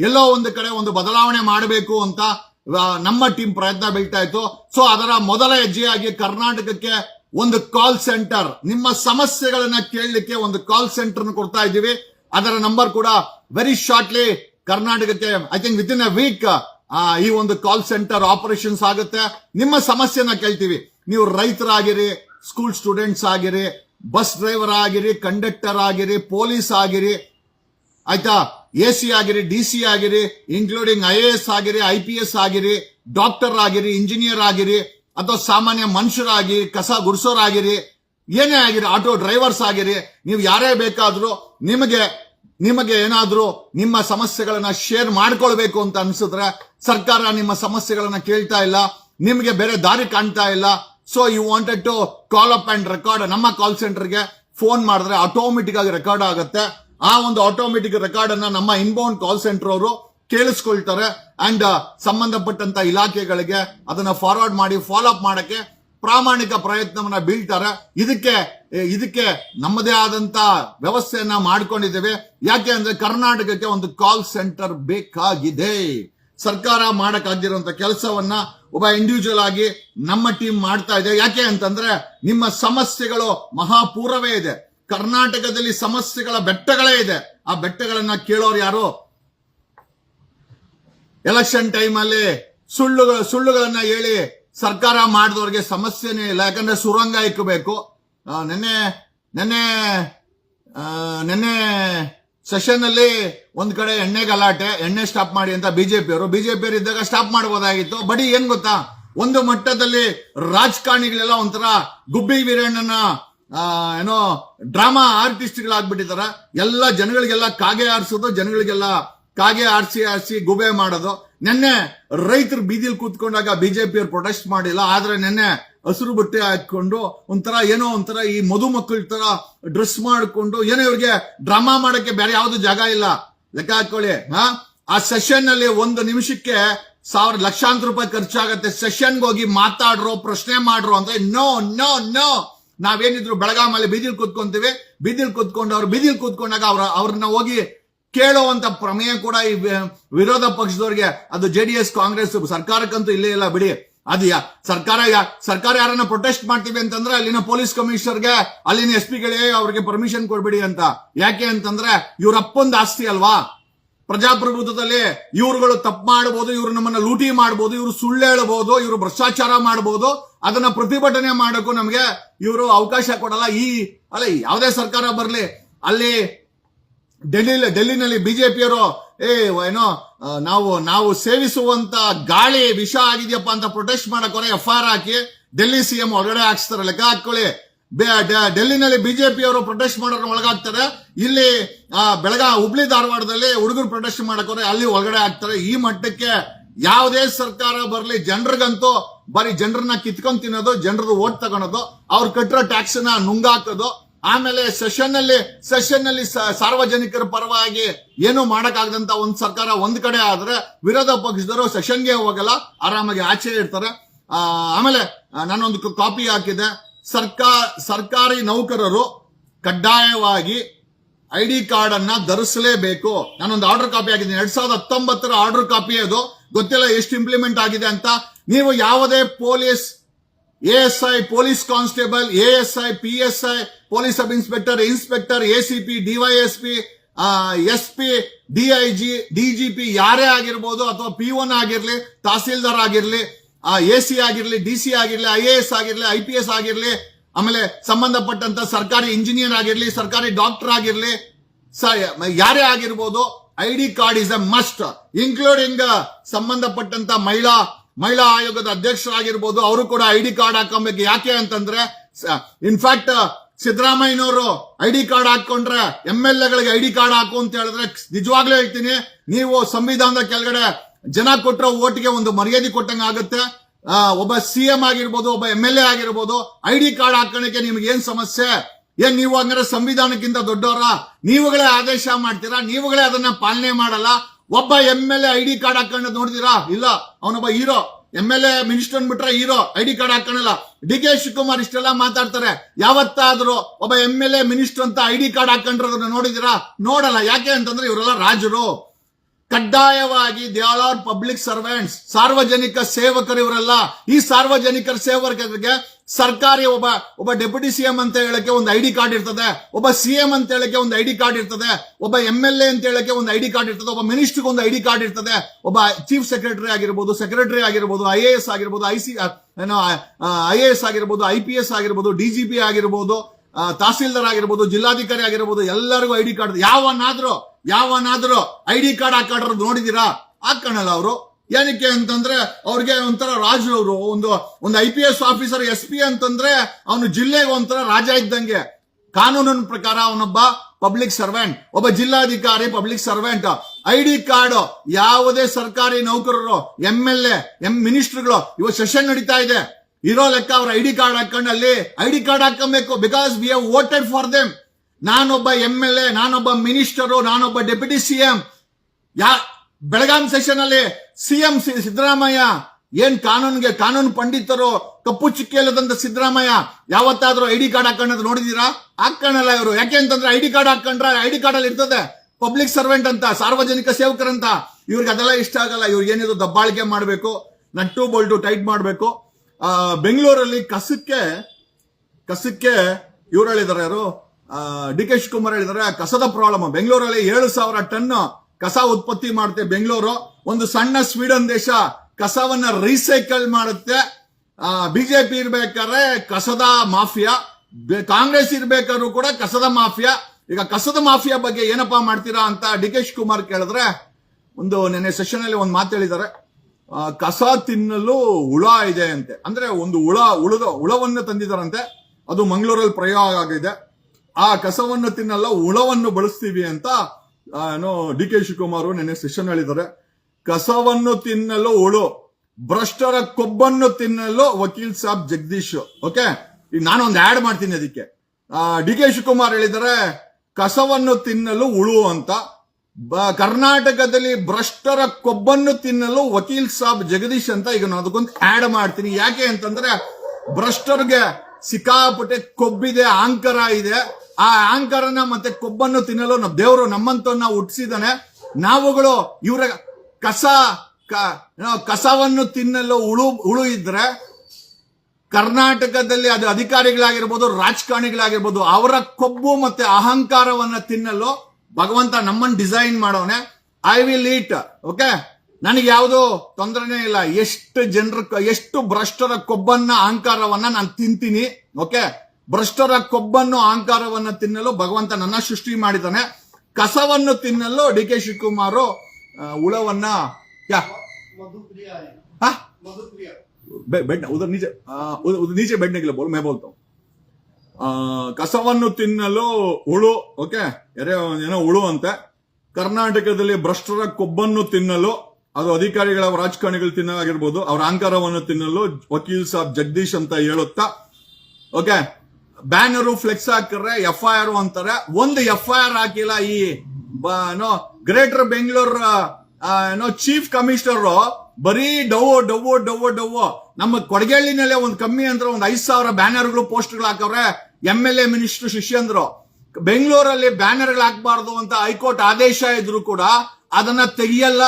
Speaker 1: ಎಲ್ಲೋ ಒಂದು ಕಡೆ ಒಂದು ಬದಲಾವಣೆ ಮಾಡಬೇಕು ಅಂತ ನಮ್ಮ ಟೀಮ್ ಪ್ರಯತ್ನ ಬೀಳ್ತಾ ಇತ್ತು. ಸೊ ಅದರ ಮೊದಲ ಹೆಜ್ಜೆಯಾಗಿ ಕರ್ನಾಟಕಕ್ಕೆ ಒಂದು ಕಾಲ್ ಸೆಂಟರ್ ನಿಮ್ಮ ಸಮಸ್ಯೆಗಳನ್ನ ಕೇಳಲಿಕ್ಕೆ ಒಂದು ಕಾಲ್ ಸೆಂಟರ್ ಕೊಡ್ತಾ ಇದ್ದೀವಿ. ಅದರ ನಂಬರ್ ಕೂಡ ವೆರಿ ಶಾರ್ಟ್ಲಿ ಕರ್ನಾಟಕಕ್ಕೆ I think within a week ಈ ಒಂದು ಕಾಲ್ ಸೆಂಟರ್ ಆಪರೇಷನ್ಸ್ ಆಗುತ್ತೆ. ನಿಮ್ಮ ಸಮಸ್ಯೆನ ಕೇಳ್ತೀವಿ. ನೀವು ರೈತರಾಗಿರಿ ಸ್ಕೂಲ್ ಸ್ಟೂಡೆಂಟ್ಸ್ ಆಗಿರಿ ಬಸ್ ಡ್ರೈವರ್ ಆಗಿರಿ ಕಂಡಕ್ಟರ್ ಆಗಿರಿ ಪೊಲೀಸ್ ಆಗಿರಿ, ಆಯ್ತಾ? ಎ ಸಿ ಆಗಿರಿ ಡಿ ಸಿ ಆಗಿರಿ ಇನ್ಕ್ಲೂಡಿಂಗ್ ಐ ಎ ಎಸ್ ಆಗಿರಿ ಐ ಪಿ ಎಸ್ ಆಗಿರಿ ಡಾಕ್ಟರ್ ಆಗಿರಿ ಇಂಜಿನಿಯರ್ ಆಗಿರಿ ಅಥವಾ ಸಾಮಾನ್ಯ ಮನುಷ್ಯರಾಗಿ ಕಸ ಗುಡಿಸೋರಾಗಿರಿ, ಏನೇ ಆಗಿರಿ, ಆಟೋ ಡ್ರೈವರ್ಸ್ ಆಗಿರಿ, ನೀವು ಯಾರೇ ಬೇಕಾದರೂ ನಿಮಗೆ ನಿಮಗೆ ಏನಾದರೂ ನಿಮ್ಮ ಸಮಸ್ಯೆಗಳನ್ನ ಶೇರ್ ಮಾಡ್ಕೊಳ್ಬೇಕು ಅಂತ ಅನ್ಸಿದ್ರೆ ಸರ್ಕಾರ ನಿಮ್ಮ ಸಮಸ್ಯೆಗಳನ್ನ ಕೇಳ್ತಾ ಇಲ್ಲ, ನಿಮಗೆ ಬೇರೆ ದಾರಿ ಕಾಣ್ತಾ ಇಲ್ಲ. So you wanted to call up and record ನಮ್ಮ ಕಾಲ್ ಸೆಂಟರ್ಗೆ ಫೋನ್ ಮಾಡಿದ್ರೆ ಆಟೋಮೆಟಿಕ್ ಆಗಿ ರೆಕಾರ್ಡ್ ಆಗುತ್ತೆ. ಆ ಒಂದು ಆಟೋಮೆಟಿಕ್ ರೆಕಾರ್ಡ್ ಅನ್ನ ನಮ್ಮ ಇನ್ಬೌಂಡ್ ಕಾಲ್ ಸೆಂಟರ್ ಅವರು ಕೇಳಿಸ್ಕೊಳ್ತಾರೆ ಅಂಡ್ ಸಂಬಂಧಪಟ್ಟಂತ ಇಲಾಖೆಗಳಿಗೆ ಅದನ್ನ ಫಾರ್ವರ್ಡ್ ಮಾಡಿ ಫಾಲೋ ಅಪ್ ಮಾಡಕ್ಕೆ ಪ್ರಾಮಾಣಿಕ ಪ್ರಯತ್ನವನ್ನ ಬೀಳ್ತಾರೆ. ಇದಕ್ಕೆ ಇದಕ್ಕೆ ನಮ್ಮದೇ ಆದಂತ ವ್ಯವಸ್ಥೆಯನ್ನ ಮಾಡ್ಕೊಂಡಿದ್ದೇವೆ. ಯಾಕೆ ಅಂದ್ರೆ ಕರ್ನಾಟಕಕ್ಕೆ ಒಂದು ಕಾಲ್ ಸೆಂಟರ್ ಬೇಕಾಗಿದೆ. ಸರ್ಕಾರ ಮಾಡಕ್ಕಾಗಿರುವಂತ ಕೆಲಸವನ್ನ ಒಬ್ಬ ಇಂಡಿವಿಜುವಲ್ ಆಗಿ ನಮ್ಮ ಟೀಮ್ ಮಾಡ್ತಾ ಇದೆ. ಯಾಕೆ ಅಂತಂದ್ರೆ ನಿಮ್ಮ ಸಮಸ್ಯೆಗಳು ಮಹಾಪೂರವೇ ಇದೆ. ಕರ್ನಾಟಕದಲ್ಲಿ ಸಮಸ್ಯೆಗಳ ಬೆಟ್ಟಗಳೇ ಇದೆ. ಆ ಬೆಟ್ಟಗಳನ್ನ ಕೇಳೋರು ಯಾರು? ಎಲೆಕ್ಷನ್ ಟೈಮಲ್ಲಿ ಸುಳ್ಳುಗಳು, ಸುಳ್ಳುಗಳನ್ನ ಹೇಳಿ ಸರ್ಕಾರ ಮಾಡಿದವ್ರಿಗೆ ಸಮಸ್ಯೆನೇ ಇಲ್ಲ. ಯಾಕಂದ್ರೆ ಸುರಂಗ ಇಕ್ಕಬೇಕು ನೆನ್ನೆ ನೆನ್ನೆ ನೆನ್ನೆ ಸೆಷನ್ ಅಲ್ಲಿ ಒಂದ್ ಕಡೆ ಎಣ್ಣೆ ಗಲಾಟೆ, ಎಣ್ಣೆ ಸ್ಟಾಪ್ ಮಾಡಿ ಅಂತ ಬಿಜೆಪಿ ಅವರು ಬಿಜೆಪಿ ಅವರು ಇದ್ದಾಗ ಸ್ಟಾಪ್ ಮಾಡಬಹುದಾಗಿತ್ತು ಬಡಿ ಏನ್ ಗೊತ್ತಾ? ಒಂದು ಮಟ್ಟದಲ್ಲಿ ರಾಜಕಾರಣಿಗಳೆಲ್ಲ ಒಂಥರ ಗುಬ್ಬಿ ವೀರಣ್ಣನ ಏನೋ ಡ್ರಾಮಾ ಆರ್ಟಿಸ್ಟ್ಗಳಾಗ್ಬಿಟ್ಟಿದಾರ. ಎಲ್ಲ ಜನಗಳಿಗೆಲ್ಲ ಕಾಗೆ ಆರಿಸೋದು ಜನಗಳಿಗೆಲ್ಲ ಕಾಗೆ ಆರ್ಸಿ ಆರಿಸಿ ಗುಬೆ ಮಾಡೋದು. ನಿನ್ನೆ ರೈತರು ಬೀದಿಲಿ ಕೂತ್ಕೊಂಡಾಗ ಬಿಜೆಪಿ ಅವ್ರು ಪ್ರೊಟೆಸ್ಟ್ ಮಾಡಿಲ್ಲ. ಆದ್ರೆ ನಿನ್ನೆ ಹಸಿರು ಬಟ್ಟೆ ಹಾಕೊಂಡು ಒಂಥರ ಏನೋ ಒಂಥರ ಈ ಮಧುಮಕ್ಕಳ ತರ ಡ್ರೆಸ್ ಮಾಡಿಕೊಂಡು ಏನೋ ಇವ್ರಿಗೆ ಡ್ರಾಮಾ ಮಾಡಕ್ಕೆ ಬೇರೆ ಯಾವ್ದು ಜಾಗ ಇಲ್ಲ. ಲೆಕ್ಕ ಹಾಕೊಳ್ಳಿ, ಹಾ? ಆ ಸೆಷನ್ ಅಲ್ಲಿ ಒಂದು ನಿಮಿಷಕ್ಕೆ ಸಾವಿರ ಲಕ್ಷಾಂತರ ರೂಪಾಯಿ ಖರ್ಚಾಗತ್ತೆ. ಸೆಷನ್ಗೆ ಹೋಗಿ ಮಾತಾಡ್ರು, ಪ್ರಶ್ನೆ ಮಾಡ್ರೋ ಅಂದ್ರೆ ನೋ ನೋ ನೋ ನಾವೇನಿದ್ರು ಬೆಳಗಾಮಲ್ಲಿ ಬೀದಿಲ್ ಕೂತ್ಕೊಂತೀವಿ. ಬೀದಿಲ್ ಕೂತ್ಕೊಂಡು ಅವ್ರು ಬೀದಿಲ್ ಕೂತ್ಕೊಂಡಾಗ ಅವ್ರ ಅವ್ರನ್ನ ಹೋಗಿ ಕೇಳುವಂತ ಪ್ರಮೇಯ ಕೂಡ ಈ ವಿರೋಧ ಪಕ್ಷದವ್ರಿಗೆ, ಅದು ಜೆ ಡಿ ಎಸ್ ಕಾಂಗ್ರೆಸ್ ಸರ್ಕಾರಕ್ಕಂತೂ ಇಲ್ಲೇ ಇಲ್ಲ ಬಿಡಿ. ಅದು ಸರ್ಕಾರ ಸರ್ಕಾರ ಯಾರನ್ನ ಪ್ರೊಟೆಸ್ಟ್ ಮಾಡ್ತೀವಿ ಅಂತಂದ್ರೆ ಅಲ್ಲಿನ ಪೊಲೀಸ್ ಕಮಿಷನರ್ಗೆ ಅಲ್ಲಿನ ಎಸ್ ಪಿಗಳೇ ಅವ್ರಿಗೆ ಪರ್ಮಿಷನ್ ಕೊಡ್ಬಿಡಿ ಅಂತ. ಯಾಕೆ ಅಂತಂದ್ರೆ ಇವ್ರ ಅಪ್ಪಂದು ಆಸ್ತಿ ಅಲ್ವಾ? ಪ್ರಜಾಪ್ರಭುತ್ವದಲ್ಲಿ ಇವ್ರುಗಳು ತಪ್ಪು ಮಾಡಬಹುದು ಇವ್ರು ನಮ್ಮನ್ನ ಲೂಟಿ ಮಾಡಬಹುದು ಇವ್ರು ಸುಳ್ಳು ಹೇಳಬಹುದು ಇವರು ಭ್ರಷ್ಟಾಚಾರ ಮಾಡಬಹುದು ಅದನ್ನ ಪ್ರತಿಭಟನೆ ಮಾಡೋಕ್ಕೂ ನಮಗೆ ಇವರು ಅವಕಾಶ ಕೊಡಲ್ಲ. ಈ, ಅಲ್ಲ ಯಾವುದೇ ಸರ್ಕಾರ ಬರಲಿ, ಅಲ್ಲಿ ಡೆಲ್ಲಿ ಡೆಲ್ಲಿನಲ್ಲಿ ಬಿಜೆಪಿಯವರು, ಏ, ಏನೋ ನಾವು ನಾವು ಸೇವಿಸುವಂತ ಗಾಳಿ ವಿಷ ಆಗಿದೆಯಪ್ಪ ಅಂತ ಪ್ರೊಟೆಸ್ಟ್ ಮಾಡಕೋರೆ ಎಫ್ ಆರ್ ಹಾಕಿ ಡೆಲ್ಲಿ ಸಿಎಂ ಒಳಗಡೆ ಹಾಕ್ಸ್ತಾರೆ. ಲೆಕ್ಕ ಹಾಕೊಳ್ಳಿ ಡೆಲ್ಲಿನಲ್ಲಿ ಬಿಜೆಪಿಯವರು ಪ್ರೊಟೆಸ್ಟ್ ಮಾಡೋರು ಒಳಗಾಗ್ತಾರೆ ಇಲ್ಲಿ ಬೆಳಗ ಹುಬ್ಳಿ ಧಾರವಾಡದಲ್ಲಿ ಹುಡುಗರು ಪ್ರೊಟೆಸ್ಟ್ ಮಾಡಕೋರೆ ಅಲ್ಲಿ ಒಳಗಡೆ ಹಾಕ್ತಾರೆ. ಈ ಮಟ್ಟಕ್ಕೆ ಯಾವುದೇ ಸರ್ಕಾರ ಬರಲಿ, ಜನರಿಗಂತೂ ಬರೀ ಜನರನ್ನ ಕಿತ್ಕೊಂಡ್ ತಿನ್ನೋದು ಜನರದು ಓಟ್ ತಗೊಳೋದು, ಅವ್ರು ಕಟ್ಟಿರೋ ಟ್ಯಾಕ್ಸ್ನ ನುಂಗಾಕೋದು ಆಮೇಲೆ ಸೆಷನ್ ಅಲ್ಲಿ ಸೆಷನ್ ಅಲ್ಲಿ ಸಾರ್ವಜನಿಕರ ಪರವಾಗಿ ಏನು ಮಾಡಕ್ಕಾಗದಂತ ಒಂದ್ ಸರ್ಕಾರ ಒಂದ್ ಕಡೆ ಆದ್ರೆ ವಿರೋಧ ಪಕ್ಷದವರು ಸೆಷನ್ಗೆ ಹೋಗಲ್ಲ, ಆರಾಮಾಗಿ ಆಚೆ ಇರ್ತಾರೆ. ಆಮೇಲೆ ನಾನೊಂದು ಕಾಪಿ ಹಾಕಿದೆ. ಸರ್ಕಾ, ಸರ್ಕಾರಿ ನೌಕರರು ಕಡ್ಡಾಯವಾಗಿ ಐ ಡಿ ಕಾರ್ಡ್ ಅನ್ನ ಧರಿಸಲೇಬೇಕು. ನಾನೊಂದು ಆರ್ಡರ್ ಕಾಪಿ ಆಗಿದ್ದೀನಿ ಎರಡ್ ಸಾವಿರದ ಹತ್ತೊಂಬತ್ತರ ಆರ್ಡರ್ ಕಾಪಿ ಅದು. ಗೊತ್ತಿಲ್ಲ, ಎಷ್ಟು ಇಂಪ್ಲಿಮೆಂಟ್ ಆಗಿದೆ ಅಂತ. ನೀವು ಯಾವುದೇ police ASI police constable ASI P S I police sub inspector inspector ACP DYSP S P DIG DGP ಯಾರೇ ಆಗಿರ್ಬೋದು ಅಥವಾ ಪಿ ಒನ್ ಆಗಿರ್ಲಿ, ತಹಸೀಲ್ದಾರ್ ಆಗಿರ್ಲಿ ಎ ಸಿ ಆಗಿರ್ಲಿ ಡಿ ಸಿ ಆಗಿರ್ಲಿ ಐ ಎ ಎಸ್ ಆಗಿರ್ಲಿ ಐ ಪಿ ಎಸ್ ಆಗಿರ್ಲಿ, ಆಮೇಲೆ ಸಂಬಂಧಪಟ್ಟಂತ ಸರ್ಕಾರಿ ಇಂಜಿನಿಯರ್ ಆಗಿರ್ಲಿ, ಸರ್ಕಾರಿ ಡಾಕ್ಟರ್ ಆಗಿರ್ಲಿ ಯಾರೇ ಆಗಿರ್ಬೋದು I D card is a must including ಸಂಬಂಧಪಟ್ಟಂತ ಮಹಿಳಾ ಮಹಿಳಾ ಆಯೋಗದ ಅಧ್ಯಕ್ಷರಾಗಿರ್ಬೋದು, ಅವರು ಕೂಡ ಐ ಡಿ ಕಾರ್ಡ್ ಹಾಕೊಬೇಕು ಯಾಕೆ ಅಂತಂದ್ರೆ ಇನ್ಫ್ಯಾಕ್ಟ್ ಸಿದ್ದರಾಮಯ್ಯನವರು ಐ ಡಿ ಕಾರ್ಡ್ ಹಾಕೊಂಡ್ರೆ ಎಂ ಎಲ್ ಎಗಳಿಗೆ ಐ ಡಿ ಕಾರ್ಡ್ ಹಾಕು ಅಂತ ಹೇಳಿದ್ರೆ, ನಿಜವಾಗ್ಲೂ ಹೇಳ್ತೀನಿ, ನೀವು ಸಂವಿಧಾನದ ಕೆಳಗಡೆ ಜನ ಕೊಟ್ಟರೋ ಓಟ್ಗೆ ಒಂದು ಮರ್ಯಾದೆ ಕೊಟ್ಟಂಗೆ ಆಗುತ್ತೆ. ಒಬ್ಬ ಸಿ ಎಂ ಆಗಿರ್ಬೋದು, ಒಬ್ಬ ಎಂ ಎಲ್ ಎ ಆಗಿರ್ಬೋದು, ಐ ಡಿ ಕಾರ್ಡ್ ಹಾಕೋಣಕ್ಕೆ ನಿಮ್ಗೆ ಏನ್ ಸಮಸ್ಯೆ? ಏನ್ ನೀವು ಅಂದ್ರೆ ಸಂವಿಧಾನಕ್ಕಿಂತ ದೊಡ್ಡವರ? ನೀವುಗಳೇ ಆದೇಶ ಮಾಡ್ತೀರಾ? ನೀವುಗಳೇ ಅದನ್ನ ಪಾಲನೆ ಮಾಡಲ್ಲ? ಒಬ್ಬ M L A I D card ಹಾಕೊಂಡು ನೋಡಿದಿರಾ? ಇಲ್ಲ. ಅವನೊಬ್ಬ hero. M L A minister ಬಿಟ್ರೆ ಹೀರೋ. ಐ ಡಿ ಕಾರ್ಡ್ ಹಾಕೊಳ್ಳಲ್ಲ ಡಿ ಕೆ ಶಿವಕುಮಾರ್ ಇಷ್ಟೆಲ್ಲ ಮಾತಾಡ್ತಾರೆ. ಯಾವತ್ತಾದ್ರೂ ಒಬ್ಬ ಎಂ ಎಲ್ ಎ ಮಿನಿಸ್ಟರ್ ಅಂತ ಐ ಡಿ ಕಾರ್ಡ್ ಹಾಕೊಂಡಿರೋದನ್ನ ನೋಡಿದಿರಾ? ನೋಡಲ್ಲ. ಯಾಕೆ ಅಂತಂದ್ರೆ ಇವರೆಲ್ಲ ರಾಜರು. ಕಡ್ಡಾಯವಾಗಿ they all are public servants ಸಾರ್ವಜನಿಕ ಸೇವಕರು ಇವರೆಲ್ಲ. ಈ ಸಾರ್ವಜನಿಕರ ಸೇವಕರಿಗೆ ಸರ್ಕಾರಿ ಒಬ್ಬ ಒಬ್ಬ ಡೆಪ್ಯೂಟಿ ಸಿಎಂ ಅಂತ ಹೇಳಕ್ಕೆ ಒಂದು ಐಡಿ ಕಾರ್ಡ್ ಇರ್ತದೆ, ಒಬ್ಬ ಸಿಎಂ ಅಂತ ಹೇಳಕ್ಕೆ ಒಂದು ಐಡಿ ಕಾರ್ಡ್ ಇರ್ತದೆ, ಒಬ್ಬ ಎಂ ಎಲ್ ಎ ಅಂತ ಹೇಳಕ್ಕೆ ಒಂದು ಐಡಿ ಕಾರ್ಡ್ ಇರ್ತದೆ, ಒಬ್ಬ ಮಿನಿಸ್ಟರ್ಗೆ ಒಂದು ಡಿ ಕಾರ್ಡ್ ಇರ್ತದೆ, ಒಬ್ಬ ಚೀಫ್ ಸೆಕ್ರೆಟರಿ ಆಗಿರ್ಬೋದು ಸೆಕ್ರೆಟರಿ ಆಗಿರ್ಬೋದು, ಐ ಎ ಎಸ್ ಆಗಿರ್ಬೋದು, ಐ ಸಿ ಏನೋ ಐ ಎ ಎಸ್ ಆಗಿರ್ಬೋದು, ಐ ಪಿ ಎಸ್ ಆಗಿರ್ಬೋದು, ಡಿ ಜಿ ಪಿ ಆಗಿರ್ಬೋದು ತಹಸೀಲ್ದಾರ್ ಆಗಿರ್ಬೋದು, ಜಿಲ್ಲಾಧಿಕಾರಿ ಆಗಿರ್ಬೋದು, ಎಲ್ಲರಿಗೂ ಐಡಿ ಕಾರ್ಡ್, ಯಾವನಾದ್ರೂ ಯಾವನಾದ್ರೂ ಐಡಿ ಕಾರ್ಡ್ ಹಾಕೊಂಡ್ರದ್ದು ನೋಡಿದೀರಾ? ಹಾಕೋಣಲ್ಲ ಅವರು. ಏನಕ್ಕೆ ಅಂತಂದ್ರೆ ಅವ್ರಿಗೆ ಒಂಥರ ರಾಜರು ಅವರು, ಒಂದು ಒಂದು I P S officer S P ಅಂತಂದ್ರೆ ಅವನು ಜಿಲ್ಲೆಗೆ ಒಂಥರ ರಾಜ ಇದ್ದಂಗೆ. ಕಾನೂನಿನ ಪ್ರಕಾರ ಅವನೊಬ್ಬ ಪಬ್ಲಿಕ್ ಸರ್ವೆಂಟ್ ಒಬ್ಬ ಜಿಲ್ಲಾಧಿಕಾರಿ public servant I D card ಯಾವುದೇ ಸರ್ಕಾರಿ ನೌಕರರು ಎಂ ಎಲ್ ಎ ಎಂ ಮಿನಿಸ್ಟರ್ಗಳು ಇವಾಗ ಸೆಷನ್ ನಡೀತಾ ಇದೆ. ಇರೋ ಲೆಕ್ಕ ಅವ್ರ ಐ ಡಿ ಕಾರ್ಡ್ ಹಾಕೊಂಡು ಅಲ್ಲಿ I D card ಹಾಕೊಬೇಕು because we have voted for them ನಾನೊಬ್ಬ ಎಂ ಎಲ್ ಎ ನಾನೊಬ್ಬ ಮಿನಿಸ್ಟರು ನಾನೊಬ್ಬ ಡೆಪ್ಯೂಟಿ ಸಿಎಂ ಯಾ ಬೆಳಗಾಂ ಸೆಷನ್ ಅಲ್ಲಿ ಸಿಎಂ ಸಿದ್ದರಾಮಯ್ಯ ಏನ್ ಕಾನೂನಿಗೆ ಕಾನೂನು ಪಂಡಿತರು ಕಪ್ಪು ಚುಕ್ಕಿಯಲ್ಲದಂತ ಸಿದ್ದರಾಮಯ್ಯ ಯಾವತ್ತಾದ್ರೂ ಐ ಡಿ ಕಾರ್ಡ್ ಹಾಕೊಂಡ್ ನೋಡಿದೀರಾ? ಹಾಕೊಳ್ಳಲ್ಲ ಇವರು. ಯಾಕೆ ಅಂತಂದ್ರೆ ಐ ಡಿ ಕಾರ್ಡ್ ಹಾಕೊಂಡ್ರೆ ಐ ಡಿ ಕಾರ್ಡ್ ಅಲ್ಲಿ ಇರ್ತದೆ ಪಬ್ಲಿಕ್ ಸರ್ವೆಂಟ್ ಅಂತ, ಸಾರ್ವಜನಿಕ ಸೇವಕರಂತ ಇವ್ರಿಗೆ ಅದೆಲ್ಲ ಇಷ್ಟ ಆಗಲ್ಲ. ಇವ್ರಿಗೆ ಏನಿದ್ರು ದಬ್ಬಾಳಿಕೆ ಮಾಡಬೇಕು, ನಟ್ಟು ಬೋಲ್ಟು ಟೈಟ್ ಮಾಡಬೇಕು. ಬೆಂಗಳೂರಲ್ಲಿ ಕಸಕ್ಕೆ ಕಸಕ್ಕೆ ಇವ್ರು ಹೇಳಿದಾರೆ ಯಾರು? ಡಿ ಕೆ ಶಿವಕುಮಾರ್ ಹೇಳಿದಾರೆ ಕಸದ ಪ್ರಾಬ್ಲಮ್ ಬೆಂಗಳೂರಲ್ಲಿ ಏಳು ಸಾವಿರ ಟನ್ ಕಸ ಉತ್ಪತ್ತಿ ಮಾಡುತ್ತೆ ಬೆಂಗಳೂರು. ಒಂದು ಸಣ್ಣ ಸ್ವೀಡನ್ ದೇಶ ಕಸವನ್ನ ರೀಸೈಕಲ್ ಮಾಡುತ್ತೆ. ಬಿಜೆಪಿ ಇರ್ಬೇಕಾದ್ರೆ ಕಸದ ಮಾಫಿಯಾ. ಕಾಂಗ್ರೆಸ್ ಇರ್ಬೇಕಾದ್ರೂ ಕೂಡ ಕಸದ ಮಾಫಿಯಾ. ಈಗ ಕಸದ ಮಾಫಿಯಾ ಬಗ್ಗೆ ಏನಪ್ಪಾ ಮಾಡ್ತೀರಾ ಅಂತ ಡಿ ಕೆ ಶಿವಕುಮಾರ್ ಕೇಳಿದ್ರೆ, ಒಂದು ನೆನ್ನೆ ಸೆಷನ್ ಅಲ್ಲಿ ಒಂದು ಮಾತು ಹೇಳಿದ್ದಾರೆ. ಕಸ ತಿನ್ನಲು ಹುಳ ಇದೆ ಅಂತೆ. ಅಂದ್ರೆ ಒಂದು ಹುಳ, ಉಳದ ಹುಳವನ್ನು ತಂದಿದಾರಂತೆ ಅದು ಮಂಗಳೂರಲ್ಲಿ ಪ್ರಯೋಗ ಆಗಿದೆ. ಆ ಕಸವನ್ನು ತಿನ್ನಲ್ಲ ಹುಳವನ್ನು ಬಳಸ್ತೀವಿ ಅಂತ ಏನೋ ಡಿ ಕೆ ಶಿವಕುಮಾರ್ ನಿನ್ನೆ ಸೆಷನ್ ಹೇಳಿದ್ದಾರೆ. ಕಸವನ್ನು ತಿನ್ನಲು ಹುಳು ಭ್ರಷ್ಟರ ಕೊಬ್ಬನ್ನು ತಿನ್ನಲು ವಕೀಲ್ ಸಾಬ್ ಜಗದೀಶ್. ಓಕೆ ಈಗ ನಾನು ಒಂದು ಆಡ್ ಮಾಡ್ತೀನಿ ಅದಕ್ಕೆ. ಡಿ ಕೆ ಶಿವಕುಮಾರ್ ಹೇಳಿದ್ದಾರೆ, ಕಸವನ್ನು ತಿನ್ನಲು ಹುಳು ಅಂತ. ಕರ್ನಾಟಕದಲ್ಲಿ ಭ್ರಷ್ಟರ ಕೊಬ್ಬನ್ನು ತಿನ್ನಲು ವಕೀಲ್ ಸಾಬ್ ಜಗದೀಶ್ ಅಂತ ಈಗ ನಾನು ಅದಕ್ಕೊಂದು ಆಡ್ ಮಾಡ್ತೀನಿ. ಯಾಕೆ ಅಂತಂದ್ರೆ ಭ್ರಷ್ಟರಿಗೆ ಸಿಕ್ಕಾಪಟ್ಟೆ ಕೊಬ್ಬಿದೆ, ಆಂಕರ ಇದೆ. ಆ ಅಹಂಕಾರನ ಮತ್ತೆ ಕೊಬ್ಬನ್ನು ತಿನ್ನಲು ನಮ್ಮ ದೇವರು ನಮ್ಮಂತವನ್ನ ಹುಟ್ಟಿಸಿದಾನೆ ನಾವುಗಳು ಇವರ ಕಸ ಕಸವನ್ನು ತಿನ್ನಲು ಹುಳು ಹುಳು ಇದ್ರೆ ಕರ್ನಾಟಕದಲ್ಲಿ ಅದು ಅಧಿಕಾರಿಗಳಾಗಿರ್ಬೋದು, ರಾಜಕಾರಣಿಗಳಾಗಿರ್ಬೋದು, ಅವರ ಕೊಬ್ಬು ಮತ್ತೆ ಅಹಂಕಾರವನ್ನ ತಿನ್ನಲು ಭಗವಂತ ನಮ್ಮನ್ನು design ಮಾಡೋನೆ. I will eat, okay? ನನಗೆ ಯಾವುದು ತೊಂದರೆನೇ ಇಲ್ಲ. ಎಷ್ಟು ಜನರ, ಎಷ್ಟು ಭ್ರಷ್ಟರ ಕೊಬ್ಬನ್ನ, ಅಹಂಕಾರವನ್ನ ನಾನು ತಿಂತೀನಿ, ಓಕೆ? ಭ್ರಷ್ಟರ ಕೊಬ್ಬನ್ನು ಅಹಂಕಾರವನ್ನು ತಿನ್ನಲು ಭಗವಂತ ನನ್ನ ಸೃಷ್ಟಿ ಮಾಡಿದ್ದಾನೆ. ಕಸವನ್ನು ತಿನ್ನಲು ಡಿ ಕೆ ಶಿವಕುಮಾರ್ ಉಳವನ್ನ ಯಾ? ನೀಚೆ ಉದರ ಬೋಲ್ ಮೇ ಬೋಲ್ತು. ಕಸವನ್ನು ತಿನ್ನಲು ಹುಳು ಓಕೆ? ಏನೋ ಹುಳು ಅಂತೆ. ಕರ್ನಾಟಕದಲ್ಲಿ ಭ್ರಷ್ಟರ ಕೊಬ್ಬನ್ನು ತಿನ್ನಲು ಅದು ಅಧಿಕಾರಿಗಳ ರಾಜಕಾರಣಿಗಳು ತಿನ್ನಲಾಗಿರ್ಬೋದು ಅವರ ಅಹಂಕಾರವನ್ನು ತಿನ್ನಲು ವಕೀಲ್ ಸಾಬ್ ಜಗದೀಶ್ ಅಂತ ಹೇಳುತ್ತಾ ಓಕೆ? ಬ್ಯಾನರು ಫ್ಲೆಕ್ಸ್ ಹಾಕಿದ್ರೆ ಎಫ್ ಐ ಆರ್ ಅಂತಾರೆ. ಒಂದು ಎಫ್ ಐ ಆರ್ ಹಾಕಿಲ್ಲ ಈ ಏನೋ, ಗ್ರೇಟರ್ ಬೆಂಗಳೂರು ಏನೋ ಚೀಫ್ ಕಮಿಷನರ್ ಬರೀ ಡವ್ವು ಡವ್ವು ಡವ್ವು ಡವ್ವು ನಮ್ಮ ಕೊಡಗೇಳಿನಲ್ಲೇ ಒಂದು ಕಮ್ಮಿ ಅಂದ್ರೆ ಒಂದು ಐದ್ ಸಾವಿರ ಬ್ಯಾನರ್ಗಳು, ಪೋಸ್ಟ್ಗಳು ಹಾಕವ್ರೆ ಎಂ ಎಲ್ ಎ ಮಿನಿಸ್ಟರ್, ಶಿಷ್ಯಂದ್ರು. ಬೆಂಗಳೂರಲ್ಲಿ ಬ್ಯಾನರ್ಗಳು ಹಾಕಬಾರ್ದು ಅಂತ ಹೈಕೋರ್ಟ್ ಆದೇಶ ಇದ್ರು ಕೂಡ ಅದನ್ನ ತೆಗಿಯಲ್ಲ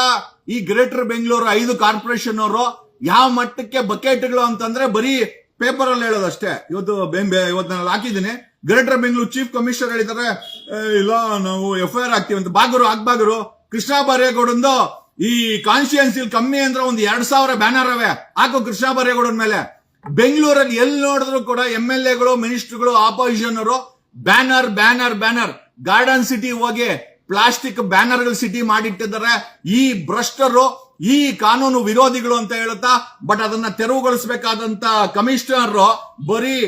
Speaker 1: ಈ ಗ್ರೇಟರ್ ಬೆಂಗಳೂರು ಐದು ಕಾರ್ಪೊರೇಷನ್ ಅವರು. ಯಾವ ಮಟ್ಟಕ್ಕೆ ಬಕೆಟ್ಗಳು ಅಂತಂದ್ರೆ ಬರೀ ಪೇಪರ್ ಅಲ್ಲಿ ಹೇಳೋದಷ್ಟೇ. ಇವತ್ತು ಬೆ- ಬೆ- ಇವತ್ತು ನಾನು ಹಾಕಿದ್ದೀನಿ. ಗ್ರೇಟರ್ ಬೆಂಗಳೂರು ಚೀಫ್ ಕಮಿಷನರ್ ಹೇಳಿದ್ದಾರೆ ಇಲ್ಲ, ನಾವು ಎಫ್ ಐ ಆರ್ ಹಾಕ್ತೀವಿ ಅಂತ. ಬಾಗರು, ಆಗ್ಬಾಗರು, ಕೃಷ್ಣ ಬರೇಗೌಡಂದು ಈ ಕಾನ್ಸ್ಟಿಟ್ಯೂನ್ಸಿ ಕಮ್ಮಿ ಅಂದ್ರೆ ಒಂದು ಎರಡ್ ಸಾವಿರ ಬ್ಯಾನರ್ ಅವೆ. ಹಾಕು ಕೃಷ್ಣ ಬರೇಗೌಡನ ಮೇಲೆ. ಬೆಂಗಳೂರಲ್ಲಿ ಎಲ್ಲಿ ನೋಡಿದ್ರು ಕೂಡ ಎಂ ಎಲ್ ಎಗಳು ಮಿನಿಸ್ಟರ್ಗಳು ಆಪೋಸಿಷನ್ ಅವರು banner banner banner. Garden city ಹೋಗಿ ಪ್ಲಾಸ್ಟಿಕ್ ಬ್ಯಾನರ್ಗಳು ಸಿಟಿ ಮಾಡಿಟ್ಟಿದ್ದಾರೆ. ಈ ಭ್ರಷ್ಟರು ಈ ಕಾನೂನು ವಿರೋಧಿಗಳು ಅಂತ ಹೇಳುತ್ತಾ ಬಟ್ ಅದನ್ನ ತೆರವುಗೊಳಿಸಬೇಕಾದಂತ ಕಮಿಷನರ್ ಬರೀ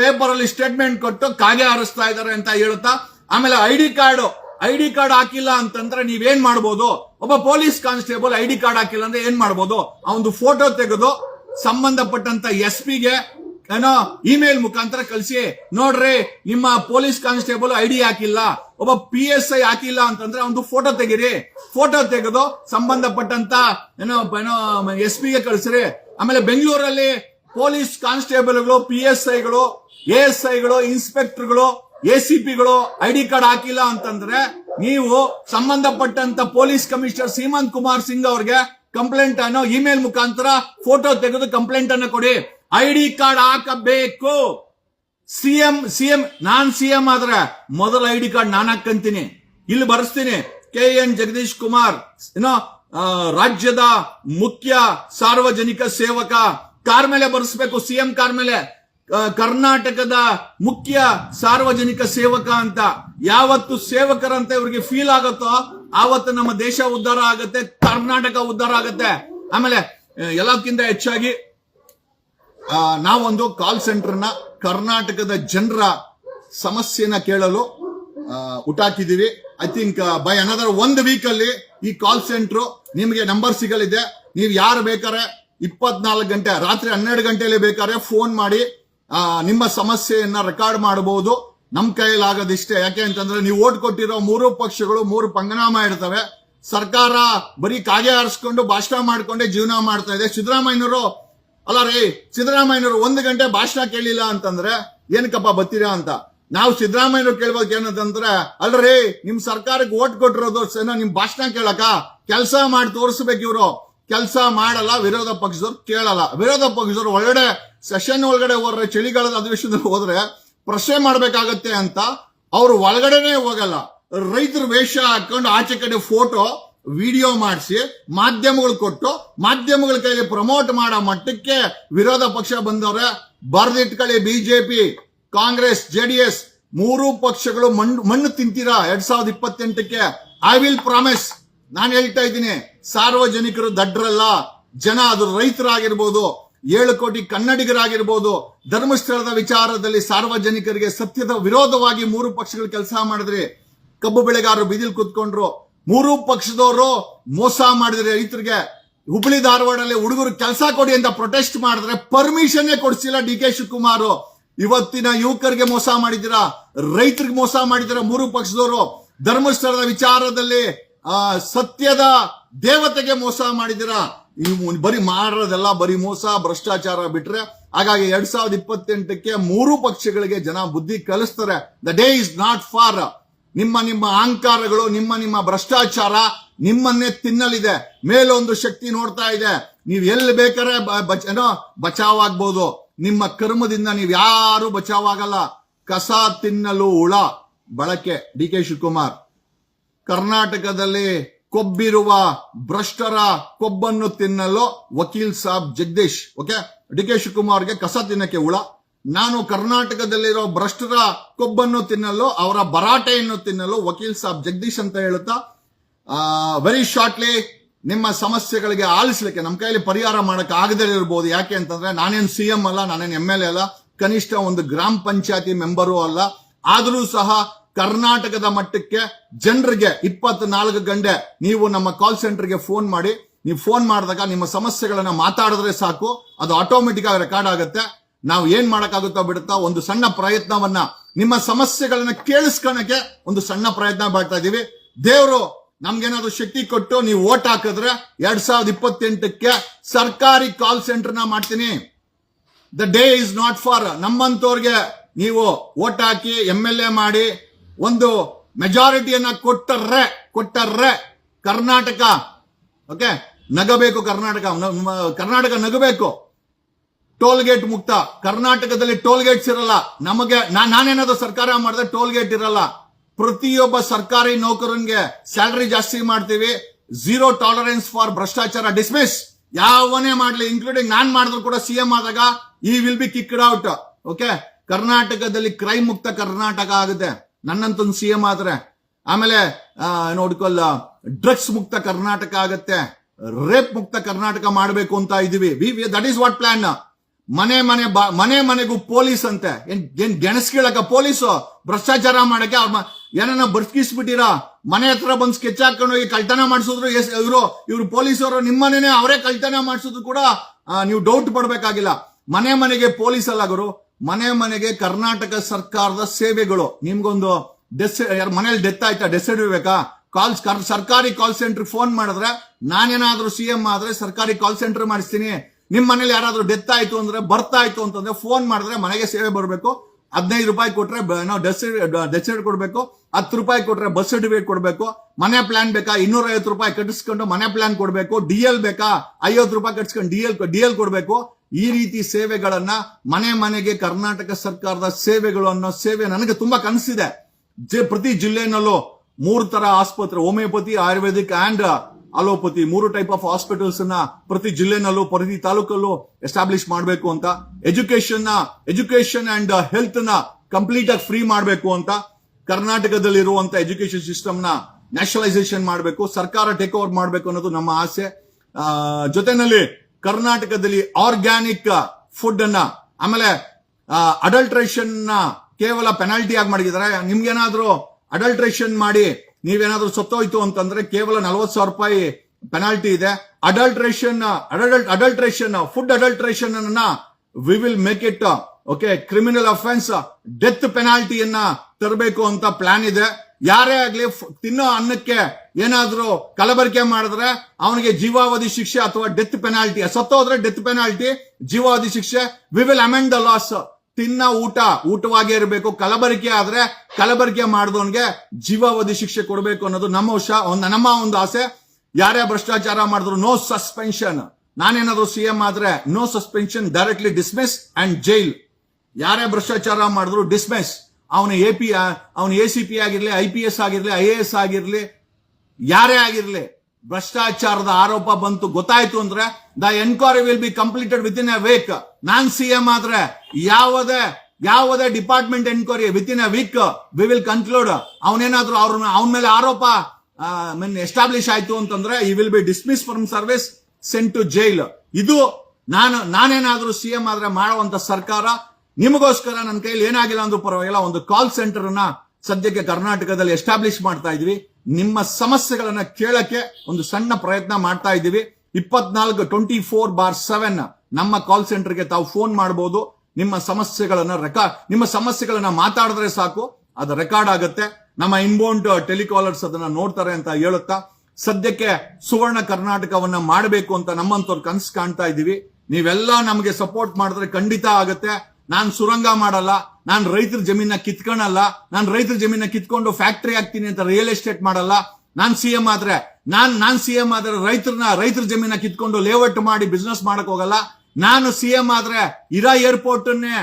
Speaker 1: ಪೇಪರ್ ಅಲ್ಲಿ ಸ್ಟೇಟ್ಮೆಂಟ್ ಕೊಟ್ಟು ಕಾಗೆ ಹಾರಿಸ್ತಾ ಇದ್ದಾರೆ ಅಂತ ಹೇಳುತ್ತಾ, ಆಮೇಲೆ I D card, I D card ಹಾಕಿಲ್ಲ ಅಂತಂದ್ರೆ ನೀವೇನ್ ಮಾಡ್ಬೋದು? ಒಬ್ಬ police constable I D card ಹಾಕಿಲ್ಲ ಅಂದ್ರೆ ಏನ್ ಮಾಡ್ಬೋದು? ಆ ಒಂದು ಫೋಟೋ ತೆಗೆದು ಸಂಬಂಧಪಟ್ಟಂತ ಎಸ್ ಪಿಗೆ ಏನೋ ಇಮೇಲ್ ಮುಖಾಂತರ ಕಳಿಸಿ, ನೋಡ್ರಿ, ನಿಮ್ಮ ಪೊಲೀಸ್ ಕಾನ್ಸ್ಟೇಬಲ್ ಐ ಡಿ ಹಾಕಿಲ್ಲ, ಒಬ್ಬ ಪಿ ಎಸ್ ಐ ಹಾಕಿಲ್ಲ ಅಂತಂದ್ರೆ ಒಂದು ಫೋಟೋ ತೆಗೀರಿ. ಫೋಟೋ ತೆಗೆದು ಸಂಬಂಧಪಟ್ಟಂತ, ಏನೋ ಏನೋ ಎಸ್ ಪಿಗೆ ಕಳಿಸ್ರಿ. ಆಮೇಲೆ ಬೆಂಗಳೂರಲ್ಲಿ ಪೊಲೀಸ್ ಕಾನ್ಸ್ಟೇಬಲ್ಗಳು ಪಿ ಎಸ್ ಐಗಳು ಎ ಎಸ್ ಐಗಳು ಇನ್ಸ್ಪೆಕ್ಟರ್ಗಳು ಎ ಸಿ ಪಿಗಳು ಐ ಡಿ ಕಾರ್ಡ್ ಹಾಕಿಲ್ಲ ಅಂತಂದ್ರೆ ನೀವು ಸಂಬಂಧಪಟ್ಟಂತ ಪೊಲೀಸ್ ಕಮಿಷನರ್ ಸೀಮಂತ್ ಕುಮಾರ್ ಸಿಂಗ್ ಅವ್ರಿಗೆ ಕಂಪ್ಲೇಂಟ್ ಅನ್ನು ಇಮೇಲ್ ಮುಖಾಂತರ ಫೋಟೋ ತೆಗೆದು ಕಂಪ್ಲೇಂಟ್ ಅನ್ನು ಕೊಡಿ. ಐ ಡಿ ಕಾರ್ಡ್ ಹಾಕಬೇಕು. ಸಿಎಂ ಸಿಎಂ, ನಾನ್ ಸಿಎಂ ಆದ್ರೆ ಮೊದಲ ಐ ಡಿ ಕಾರ್ಡ್ ನಾನು ಹಾಕಂತೀನಿ ಇಲ್ಲಿ ಬರೆಸ್ತೀನಿ. ಕೆ ಎನ್ ಜಗದೀಶ್ ಕುಮಾರ್, ಏನೋ ರಾಜ್ಯದ ಮುಖ್ಯ ಸಾರ್ವಜನಿಕ ಸೇವಕ. ಕಾರ್ ಮೇಲೆ ಬರೆಸ್ಬೇಕು, ಸಿಎಂ ಕಾರ್ ಮೇಲೆ. ಕರ್ನಾಟಕದ ಮುಖ್ಯ ಸಾರ್ವಜನಿಕ ಸೇವಕ ಅಂತ. ಯಾವತ್ತು ಸೇವಕರಂತ ಇವ್ರಿಗೆ ಫೀಲ್ ಆಗುತ್ತೋ, ಆವತ್ತು ನಮ್ಮ ದೇಶ ಉದ್ಧಾರ ಆಗುತ್ತೆ, ಕರ್ನಾಟಕ ಉದ್ಧಾರ ಆಗುತ್ತೆ. ಆಮೇಲೆ ಎಲ್ಲಕ್ಕಿಂತ ಹೆಚ್ಚಾಗಿ ನಾವೊಂದು ಕಾಲ್ ಸೆಂಟರ್ನ ಕರ್ನಾಟಕದ ಜನರ ಸಮಸ್ಯೆನ ಕೇಳಲು ಹುಟ್ಟಾಕಿದ್ದೀವಿ ಐ ಥಿಂಕ್ ಬೈ ಅನದರ್ ಒಂದು ವೀಕ್ ಅಲ್ಲಿ ಈ ಕಾಲ್ ಸೆಂಟರ್ ನಿಮಗೆ ನಂಬರ್ ಸಿಗಲಿದೆ. ನೀವು ಯಾರು ಬೇಕಾದ್ರೆ ಇಪ್ಪತ್ನಾಲ್ಕು ಗಂಟೆ, ರಾತ್ರಿ ಹನ್ನೆರಡು ಗಂಟೆಯಲ್ಲಿ ಬೇಕಾದ್ರೆ ಫೋನ್ ಮಾಡಿ ನಿಮ್ಮ ಸಮಸ್ಯೆಯನ್ನ ರೆಕಾರ್ಡ್ ಮಾಡಬಹುದು ನಮ್ಮ ಕೈಯಲ್ಲಿ ಆಗೋದಿಷ್ಟೇ. ಯಾಕೆ ಅಂತಂದ್ರೆ ನೀವು ಓಟ್ ಕೊಟ್ಟಿರೋ ಮೂರು ಪಕ್ಷಗಳು ಮೂರು ಪಂಗನಾಮ ಇರ್ತವೆ ಸರ್ಕಾರ ಬರೀ ಕಾಗೆ ಆರಿಸ್ಕೊಂಡು ಭಾಷಣ ಮಾಡ್ಕೊಂಡೆ ಜೀವನ ಮಾಡ್ತಾ ಇದೆ. ಸಿದ್ದರಾಮಯ್ಯನವರು ಅಲ್ಲ ರೀ, ಸಿದ್ದರಾಮಯ್ಯನವರು ಒಂದು ಗಂಟೆ ಭಾಷಣ ಕೇಳಿಲ್ಲ ಅಂತಂದ್ರೆ ಏನಕ್ಕಪ್ಪ ಬತ್ತೀರಾ ಅಂತ? ನಾವು ಸಿದ್ದರಾಮಯ್ಯನವ್ರು ಕೇಳ್ಬೇಕು ಏನಂತಂದ್ರೆ ಅಲ್ರಿ ನಿಮ್ ಸರ್ಕಾರಕ್ಕೆ ಓಟ್ ಕೊಟ್ಟಿರೋದು ನಿಮ್ ಭಾಷಣ ಕೇಳಕ. ಕೆಲಸ ಮಾಡಿ ತೋರಿಸ್ಬೇಕು ಇವರು. ಕೆಲಸ ಮಾಡಲ್ಲ, ವಿರೋಧ ಪಕ್ಷದವ್ರು ಕೇಳಲ್ಲ. ವಿರೋಧ ಪಕ್ಷದವ್ರು ಒಳಗಡೆ ಸೆಷನ್ ಒಳಗಡೆ ಹೋದ್ರೆ, ಚಳಿಗಾಲದ ಅಧಿವೇಶನದಲ್ಲಿ ಹೋದ್ರೆ ಪ್ರಶ್ನೆ ಮಾಡ್ಬೇಕಾಗತ್ತೆ ಅಂತ ಅವ್ರು ಒಳಗಡೆನೆ ಹೋಗಲ್ಲ. ರೈತರ ವೇಷ ಹಾಕೊಂಡು ಆಚೆ ಕಡೆ ಫೋಟೋ ವಿಡಿಯೋ ಮಾಡಿಸಿ, ಮಾಧ್ಯಮಗಳು ಕೊಟ್ಟು, ಮಾಧ್ಯಮಗಳ ಕೈಲಿ ಪ್ರಮೋಟ್ ಮಾಡೋ ಮಟ್ಟಕ್ಕೆ ವಿರೋಧ ಪಕ್ಷ ಬಂದವ್ರೆ, ಬರ್ದಿಟ್ಕೊಳ್ಳಿ ಬಿಜೆಪಿ, ಕಾಂಗ್ರೆಸ್, ಜೆಡಿಎಸ್, ಮೂರು ಪಕ್ಷಗಳು ಮಣ್ಣು ಮಣ್ಣು ತಿಂತೀರಾ ಎರಡ್ ಸಾವಿರದ ಇಪ್ಪತ್ತೆಂಟಕ್ಕೆ? ಐ ವಿಲ್ ಪ್ರಾಮಿಸ್ ನಾನು ಹೇಳ್ತಾ ಇದ್ದೀನಿ, ಸಾರ್ವಜನಿಕರು ದಡ್ರಲ್ಲ, ಜನ ಅದು ರೈತರಾಗಿರ್ಬೋದು, ಏಳು ಕೋಟಿ ಕನ್ನಡಿಗರಾಗಿರ್ಬೋದು, ಧರ್ಮಸ್ಥಳದ ವಿಚಾರದಲ್ಲಿ ಸಾರ್ವಜನಿಕರಿಗೆ ಸತ್ಯದ ವಿರೋಧವಾಗಿ ಮೂರು ಪಕ್ಷಗಳು ಕೆಲಸ ಮಾಡಿದ್ರಿ, ಕಬ್ಬು ಬೆಳೆಗಾರರು ಬೀದಿಲ್ ಕೂತ್ಕೊಂಡ್ರು ಮೂರು ಪಕ್ಷದವರು ಮೋಸ ಮಾಡಿದ್ರೆ ರೈತರಿಗೆ ಹುಬ್ಬಳ್ಳಿ ಧಾರವಾಡಲ್ಲಿ ಹುಡುಗರು ಕೆಲಸ ಕೊಡಿ ಅಂತ ಪ್ರೊಟೆಸ್ಟ್ ಮಾಡಿದ್ರೆ ಪರ್ಮಿಷನ್ ಕೊಡಿಸಿಲ್ಲ ಡಿ ಕೆ ಶಿವಕುಮಾರ್. ಇವತ್ತಿನ ಯುವಕರಿಗೆ ಮೋಸ ಮಾಡಿದಿರ ರೈತರಿಗೆ ಮೋಸ ಮಾಡಿದ್ದೀರಾ? ಮೂರು ಪಕ್ಷದವರು ಧರ್ಮಸ್ಥಳದ ವಿಚಾರದಲ್ಲಿ, ಆ, ಸತ್ಯದ ದೇವತೆಗೆ ಮೋಸ ಮಾಡಿದಿರ ಬರೀ ಮಾಡೋದೆಲ್ಲ ಬರೀ ಮೋಸ, ಭ್ರಷ್ಟಾಚಾರ ಬಿಟ್ರೆ, ಹಾಗಾಗಿ ಎರಡ್ ಸಾವಿರದ ಇಪ್ಪತ್ತೆಂಟಕ್ಕೆ ಮೂರು ಪಕ್ಷಗಳಿಗೆ ಜನ ಬುದ್ಧಿ ಕಲಿಸ್ತಾರೆ. The day is not for ನಿಮ್ಮ ನಿಮ್ಮ ಅಹಂಕಾರಗಳು, ನಿಮ್ಮ ನಿಮ್ಮ ಭ್ರಷ್ಟಾಚಾರ ನಿಮ್ಮನ್ನೇ ತಿನ್ನಲಿದೆ. ಮೇಲೊಂದು ಶಕ್ತಿ ನೋಡ್ತಾ ಇದೆ. ನೀವು ಎಲ್ಲಿ ಬೇಕಾದ್ರೆ ಏನೋ ಬಚಾವಾಗ್ಬೋದು. ನಿಮ್ಮ ಕರ್ಮದಿಂದ ನೀವು ಯಾರು ಬಚಾವಾಗಲ್ಲ. ಕಸ ತಿನ್ನಲು ಹುಳ. ಬಳಕೆ. D K Shivakumar. ಕರ್ನಾಟಕದಲ್ಲಿ ಕೊಬ್ಬಿರುವ ಭ್ರಷ್ಟರ ಕೊಬ್ಬನ್ನು ತಿನ್ನಲು ವಕೀಲ್ ಸಾಬ್ ಜಗದೀಶ್, ಓಕೆ? ಡಿ ಕೆ ಶಿವಕುಮಾರ್ಗೆ ಕಸ ತಿನ್ನಕ್ಕೆ ಹುಳ. ನಾನು ಕರ್ನಾಟಕದಲ್ಲಿರೋ ಭ್ರಷ್ಟರ ಕೊಬ್ಬನ್ನು ತಿನ್ನಲು, ಅವರ ಭರಾಟೆಯನ್ನು ತಿನ್ನಲು ವಕೀಲ್ ಸಾಬ್ ಜಗದೀಶ್ ಅಂತ ಹೇಳುತ್ತಾ ವೆರಿ ಶಾರ್ಟ್ಲಿ ನಿಮ್ಮ ಸಮಸ್ಯೆಗಳಿಗೆ ಆಲಿಸ್ಲಿಕ್ಕೆ, ನಮ್ಮ ಕೈಯಲ್ಲಿ ಪರಿಹಾರ ಮಾಡಕ್ಕೆ ಆಗದೇ ಇರ್ಬೋದು. ಯಾಕೆ ಅಂತಂದ್ರೆ, ನಾನೇನು ಸಿ ಎಂ ಅಲ್ಲ, ನಾನೇನು ಎಂ ಎಲ್ ಎ ಅಲ್ಲ, ಕನಿಷ್ಠ ಒಂದು ಗ್ರಾಮ ಪಂಚಾಯತಿ ಮೆಂಬರು ಅಲ್ಲ. ಆದರೂ ಸಹ ಕರ್ನಾಟಕದ ಮಟ್ಟಕ್ಕೆ ಜನರಿಗೆ ಇಪ್ಪತ್ನಾಲ್ಕು ಗಂಟೆ ನೀವು ನಮ್ಮ ಕಾಲ್ ಸೆಂಟರ್ಗೆ ಫೋನ್ ಮಾಡಿ, ನೀವು ಫೋನ್ ಮಾಡಿದಾಗ ನಿಮ್ಮ ಸಮಸ್ಯೆಗಳನ್ನ ಮಾತಾಡಿದ್ರೆ ಸಾಕು, ಅದು ಆಟೋಮೆಟಿಕ್ ಆಗಿ ರೆಕಾರ್ಡ್ ಆಗುತ್ತೆ. ನಾವು ಏನ್ ಮಾಡಕ್ಕಾಗುತ್ತೋ ಬಿಡುತ್ತಾ ಒಂದು ಸಣ್ಣ ಪ್ರಯತ್ನವನ್ನ, ನಿಮ್ಮ ಸಮಸ್ಯೆಗಳನ್ನ ಕೇಳಿಸ್ಕೊಳಕ್ಕೆ ಒಂದು ಸಣ್ಣ ಪ್ರಯತ್ನ ಮಾಡ್ತಾ ಇದೀವಿ. ದೇವರು ನಮ್ಗೇನಾದ್ರು ಶಕ್ತಿ ಕೊಟ್ಟು ನೀವು ಓಟ್ ಹಾಕಿದ್ರೆ ಎರಡ್ ಸಾವಿರದ ಇಪ್ಪತ್ತೆಂಟಕ್ಕೆ ಸರ್ಕಾರಿ ಕಾಲ್ ಸೆಂಟರ್ನ ಮಾಡ್ತೀನಿ. The day is not for ನಮ್ಮಂತವ್ರಿಗೆ ನೀವು ಓಟ್ ಹಾಕಿ ಎಂ ಎಲ್ ಎ ಮಾಡಿ ಒಂದು ಮೆಜಾರಿಟಿಯನ್ನ ಕೊಟ್ಟರ್ರೆ ಕೊಟ್ಟರ್ರೆ ಕರ್ನಾಟಕ ಓಕೆ ನಗಬೇಕು ಕರ್ನಾಟಕ ಕರ್ನಾಟಕ ನಗಬೇಕು. ಟೋಲ್ ಗೇಟ್ ಮುಕ್ತ. ಕರ್ನಾಟಕದಲ್ಲಿ ಟೋಲ್ ಗೇಟ್ಸ್ ಇರಲ್ಲ. ನಮಗೆ ನಾನೇನಾದ್ರು ಸರ್ಕಾರ ಮಾಡಿದ್ರೆ ಟೋಲ್ ಗೇಟ್ ಇರಲ್ಲ. ಪ್ರತಿಯೊಬ್ಬ ಸರ್ಕಾರಿ ನೌಕರನ್ಗೆ ಸ್ಯಾಲರಿ ಜಾಸ್ತಿ ಮಾಡ್ತೀವಿ. ಝೀರೋ ಟಾಲರೆನ್ಸ್ ಫಾರ್ ಭ್ರಷ್ಟಾಚಾರ ಡಿಸ್ಮಿಸ್. ಯಾವನೇ ಮಾಡ್ಲಿ ಇನ್ಕ್ಲೂಡಿಂಗ್ ನಾನ್ ಮಾಡಿದ್ರು ಕೂಡ ಸಿಎಂ ಆದಾಗ he will be kicked out okay ಕರ್ನಾಟಕದಲ್ಲಿ ಕ್ರೈಮ್ ಮುಕ್ತ ಕರ್ನಾಟಕ ಆಗುತ್ತೆ. ನನ್ನಂತೊಂದು ಸಿಎಂ ಆದ್ರೆ. ಆಮೇಲೆ ನೋಡ್ಕೊಲ್ಲ. ಡ್ರಗ್ಸ್ ಮುಕ್ತ ಕರ್ನಾಟಕ ಆಗುತ್ತೆ. ರೇಪ್ ಮುಕ್ತ ಕರ್ನಾಟಕ ಮಾಡಬೇಕು ಅಂತ ಇದೀವಿ. ದಟ್ ಈಸ್ ವಾಟ್ ಪ್ಲಾನ್ ಮನೆ ಮನೆ ಮನೆ ಮನೆಗೂ ಪೊಲೀಸ್ ಅಂತೆ. ಏನ್ ಏನ್ ಗೆಣಸ್ಕೀಳಕ ಪೊಲೀಸು? ಭ್ರಷ್ಟಾಚಾರ ಮಾಡಕ್ಕೆ ಅವ್ರ ಏನನ್ನ ಬರ್ಸ್ಕಿಸ್ಬಿಟ್ಟಿರಾ ಮನೆ ಹತ್ರ ಬಂದ್ ಸ್ಕೆಚ್ ಹಾಕೊಂಡು ಹೋಗಿ ಕಳ್ತನ ಮಾಡಿಸಿದ್ರು ಇವರು, ಇವ್ರು ಪೊಲೀಸರು ನಿಮ್ಮನೇನೆ ಅವರೇ ಕಳ್ತನ ಮಾಡಿಸಿದ್ರು ಕೂಡ ನೀವು ಡೌಟ್ ಪಡ್ಬೇಕಾಗಿಲ್ಲ. ಮನೆ ಮನೆಗೆ ಪೊಲೀಸ್ ಅಲ್ಲ ಗುರು. ಮನೆ ಮನೆಗೆ ಕರ್ನಾಟಕ ಸರ್ಕಾರದ ಸೇವೆಗಳು. ನಿಮ್ಗೊಂದು ಡೆಸ್ ಮನೇಲಿ ಡೆತ್ ಆಯ್ತಾ? ಡೆಸ್ ಇರ್ಬೇಕಾ ಕಾಲ್ ಸರ್ಕಾರಿ ಕಾಲ್ ಸೆಂಟರ್ ಫೋನ್ ಮಾಡಿದ್ರೆ ನಾನೇನಾದ್ರೂ ಸಿ ಎಂ ಆದ್ರೆ ಸರ್ಕಾರಿ ಕಾಲ್ ಸೆಂಟರ್ ಮಾಡಿಸ್ತೀನಿ. ನಿಮ್ ಮನೇಲಿ ಯಾರಾದರೂ ಡೆತ್ ಆಯಿತು ಅಂದರೆ ಬರ್ತಾ ಆಯ್ತು ಅಂತಂದ್ರೆ ಫೋನ್ ಮಾಡಿದ್ರೆ ಮನೆಗೆ ಸೇವೆ ಬರಬೇಕು. ಹದಿನೈದು ರೂಪಾಯಿ ಕೊಟ್ರೆ ನಾವು ಡೆಸ್ ಡೆತ್ ಕೊಡ್ಬೇಕು. ಹತ್ತು ರೂಪಾಯಿ ಕೊಟ್ರೆ ಬಸ್ ಸರ್ಟಿಫಿಕೇಟ್ ಕೊಡಬೇಕು. ಮನೆ ಪ್ಲಾನ್ ಬೇಕಾ? ಇನ್ನೂರ ಐವತ್ತು ರೂಪಾಯಿ ಕಟ್ಟಿಸ್ಕೊಂಡು ಮನೆ ಪ್ಲಾನ್ ಕೊಡಬೇಕು. ಡಿ ಎಲ್ ಬೇಕಾ? ಐವತ್ತು ರೂಪಾಯಿ ಕಟ್ಸ್ಕೊಂಡು ಡಿ ಎಲ್ ಡಿ ಎಲ್ ಕೊಡಬೇಕು. ಈ ರೀತಿ ಸೇವೆಗಳನ್ನ ಮನೆ ಮನೆಗೆ ಕರ್ನಾಟಕ ಸರ್ಕಾರದ ಸೇವೆಗಳು ಅನ್ನೋ ಸೇವೆ ನನಗೆ ತುಂಬಾ ಕನಸಿದೆ. ಪ್ರತಿ ಜಿಲ್ಲೆನಲ್ಲೂ ಮೂರು ತರ ಆಸ್ಪತ್ರೆ, ಹೋಮಿಯೋಪತಿ, ಆಯುರ್ವೇದಿಕ್ ಅಂಡ್ ಅಲೋಪತಿ ಮೂರು ಟೈಪ್ ಆಫ್ ಹಾಸ್ಪಿಟಲ್ಸ್ನ ಪ್ರತಿ ಜಿಲ್ಲೆನಲ್ಲೂ, ಪ್ರತಿ ತಾಲೂಕಲ್ಲೂ ಎಸ್ಟಾಬ್ಲಿಷ್ ಮಾಡಬೇಕು ಅಂತ. ಎಜುಕೇಶನ್ ಎಜುಕೇಶನ್ ಅಂಡ್ ಹೆಲ್ತ್ನ ಕಂಪ್ಲೀಟ್ ಆಗಿ ಫ್ರೀ ಮಾಡಬೇಕು ಅಂತ. ಕರ್ನಾಟಕದಲ್ಲಿರುವಂತ ಎಜುಕೇಶನ್ ಸಿಸ್ಟಮ್ನ ನ್ಯಾಷನಲೈಸೇಷನ್ ಮಾಡಬೇಕು, ಸರ್ಕಾರ ಟೇಕ್ ಓವರ್ ಮಾಡಬೇಕು ಅನ್ನೋದು ನಮ್ಮ ಆಸೆ. ಜೊತೆನಲ್ಲಿ ಕರ್ನಾಟಕದಲ್ಲಿ ಆರ್ಗ್ಯಾನಿಕ್ ಫುಡ್ ಅನ್ನ, ಆಮೇಲೆ ಅಡಲ್ಟ್ರೇಷನ್ನ ಕೇವಲ ಪೆನಾಲ್ಟಿ ಆಗಿ ಮಾಡಿದ್ದಾರೆ. ನಿಮ್ಗೇನಾದ್ರೂ ಅಡಲ್ಟ್ರೇಷನ್ ಮಾಡಿ ನೀವೇನಾದ್ರೂ ಸತ್ತೋಯ್ತು ಅಂತಂದ್ರೆ ಕೇವಲ ನಲವತ್ ಸಾವಿರ ರೂಪಾಯಿ ಪೆನಾಲ್ಟಿ ಇದೆ. Adulteration adult adulteration food adulteration ಅನ್ನ we will make it okay criminal offence death ಪೆನಾಲ್ಟಿಯನ್ನ ತರಬೇಕು ಅಂತ ಪ್ಲಾನ್ ಇದೆ. ಯಾರೇ ಆಗ್ಲಿ ತಿನ್ನೋ ಅನ್ನಕ್ಕೆ ಏನಾದ್ರೂ ಕಲಬೆರಕೆ ಮಾಡಿದ್ರೆ ಅವನಿಗೆ ಜೀವಾವಧಿ ಶಿಕ್ಷೆ ಅಥವಾ ಡೆತ್ ಪೆನಾಲ್ಟಿ ಸತ್ತೋದ್ರೆ ಡೆತ್ ಪೆನಾಲ್ಟಿ ಜೀವಾವಧಿ ಶಿಕ್ಷೆ we will amend the laws ತಿನ್ನ ಊಟ ಊಟವಾಗೇ ಇರಬೇಕು, ಕಲಬರಿಕೆ ಆದ್ರೆ ಕಲಬರಿಕೆ ಮಾಡಿದವನ್ಗೆ ಜೀವಾವಧಿ ಶಿಕ್ಷೆ ಕೊಡಬೇಕು ಅನ್ನೋದು ನಮ್ಮ ಒಂದು ನಮ್ಮ ಒಂದು ಆಸೆ. ಯಾರೇ ಭ್ರಷ್ಟಾಚಾರ ಮಾಡಿದ್ರು ನೋ ಸಸ್ಪೆನ್ಷನ್ ನಾನೇನಾದ್ರು ಸಿ ಎಂ ಆದ್ರೆ no suspension directly dismiss and jail ಯಾರೇ ಭ್ರಷ್ಟಾಚಾರ ಮಾಡಿದ್ರು ಡಿಸ್ಮಿಸ್ ಅವನು ಎ ಪಿ ಅವನ ಎ ಸಿ ಪಿ ಆಗಿರ್ಲಿ ಐ ಪಿ ಎಸ್ ಆಗಿರ್ಲಿ ಐ ಎ ಎಸ್ ಆಗಿರ್ಲಿ, ಯಾರೇ ಆಗಿರ್ಲಿ ಭ್ರಷ್ಟಾಚಾರದ ಆರೋಪ ಬಂತು ಗೊತ್ತಾಯ್ತು ಅಂದ್ರೆ the enquiry will be completed within a week non CM ಆದ್ರೆ ಯಾವುದೇ ಯಾವುದೇ department enquiry within a week we will conclude ಅವನೇನಾದ್ರೂ ಅವ್ರ ಅವನ ಮೇಲೆ ಆರೋಪ ಮೀನ್ ಎಸ್ಟಾಬ್ಲಿಷ್ ಆಯ್ತು ಅಂತಂದ್ರೆ he will be dismiss from service sent to jail ಇದು ನಾನು, ನಾನೇನಾದ್ರೂ ಸಿಎಂ ಆದ್ರೆ ಮಾಡುವಂತ ಸರ್ಕಾರ, ನಿಮಗೋಸ್ಕರ ನನ್ನ ಕೈಯಲ್ಲಿ ಏನಾಗಿಲ್ಲ ಅಂದ್ರೂ ಪರವಾಗಿಲ್ಲ, ಒಂದು ಕಾಲ್ ಸೆಂಟರ್ ಸದ್ಯಕ್ಕೆ ಕರ್ನಾಟಕದಲ್ಲಿ ಎಸ್ಟಾಬ್ಲಿಷ್ ಮಾಡ್ತಾ ಇದೀವಿ. ನಿಮ್ಮ ಸಮಸ್ಯೆಗಳನ್ನ ಕೇಳಕ್ಕೆ ಒಂದು ಸಣ್ಣ ಪ್ರಯತ್ನ ಮಾಡ್ತಾ ಇದ್ದೀವಿ. ಇಪ್ಪತ್ನಾಲ್ಕು ಟ್ವೆಂಟಿ ಫೋರ್ ಬಾರ್ ಸೆವೆನ್ ನಮ್ಮ ಕಾಲ್ ಸೆಂಟರ್ಗೆ ತಾವು ಫೋನ್ ಮಾಡಬಹುದು ನಿಮ್ಮ ಸಮಸ್ಯೆಗಳನ್ನ ರೆಕಾರ್ಡ್ ನಿಮ್ಮ ಸಮಸ್ಯೆಗಳನ್ನ ಮಾತಾಡಿದ್ರೆ ಸಾಕು. ಅದು ರೆಕಾರ್ಡ್ ಆಗುತ್ತೆ. ನಮ್ಮ ಇನ್ಬೌಂಡ್ ಟೆಲಿಕಾಲರ್ಸ್ ಅದನ್ನ ನೋಡ್ತಾರೆ ಅಂತ ಹೇಳುತ್ತಾ. ಸದ್ಯಕ್ಕೆ ಸುವರ್ಣ ಕರ್ನಾಟಕವನ್ನ ಮಾಡಬೇಕು ಅಂತ ನಮ್ಮಂತವ್ರು ಕನಸು ಕಾಣ್ತಾ ಇದೀವಿ ನೀವೆಲ್ಲ ನಮಗೆ ಸಪೋರ್ಟ್ ಮಾಡಿದ್ರೆ ಖಂಡಿತ ಆಗುತ್ತೆ. ನಾನ್ ಸುರಂಗ ಮಾಡಲ್ಲ, ನಾನು ರೈತರ ಜಮೀನ ಕಿತ್ಕೊಳಲ್ಲ ನಾನು ರೈತರ ಜಮೀನ ಕಿತ್ಕೊಂಡು ಫ್ಯಾಕ್ಟರಿ ಹಾಕ್ತೀನಿ ಅಂತ ರಿಯಲ್ ಎಸ್ಟೇಟ್ ಮಾಡಲ್ಲ, ನಾನ್ ಸಿಎಂ ಆದ್ರೆ, ನಾನ್ ನಾನ್ ಸಿಎಂ ಆದ್ರೆ ರೈತರನ್ನ ರೈತರ ಜಮೀನ ಕಿತ್ಕೊಂಡು ಲೇಔಟ್ ಮಾಡಿ ಬಿಸ್ನೆಸ್ ಮಾಡಕ್ ಹೋಗಲ್ಲ, ನಾನು ಸಿಎಂ ಆದ್ರೆ ಇರಾ ಏರ್ಪೋರ್ಟ್ ಅನ್ನೇ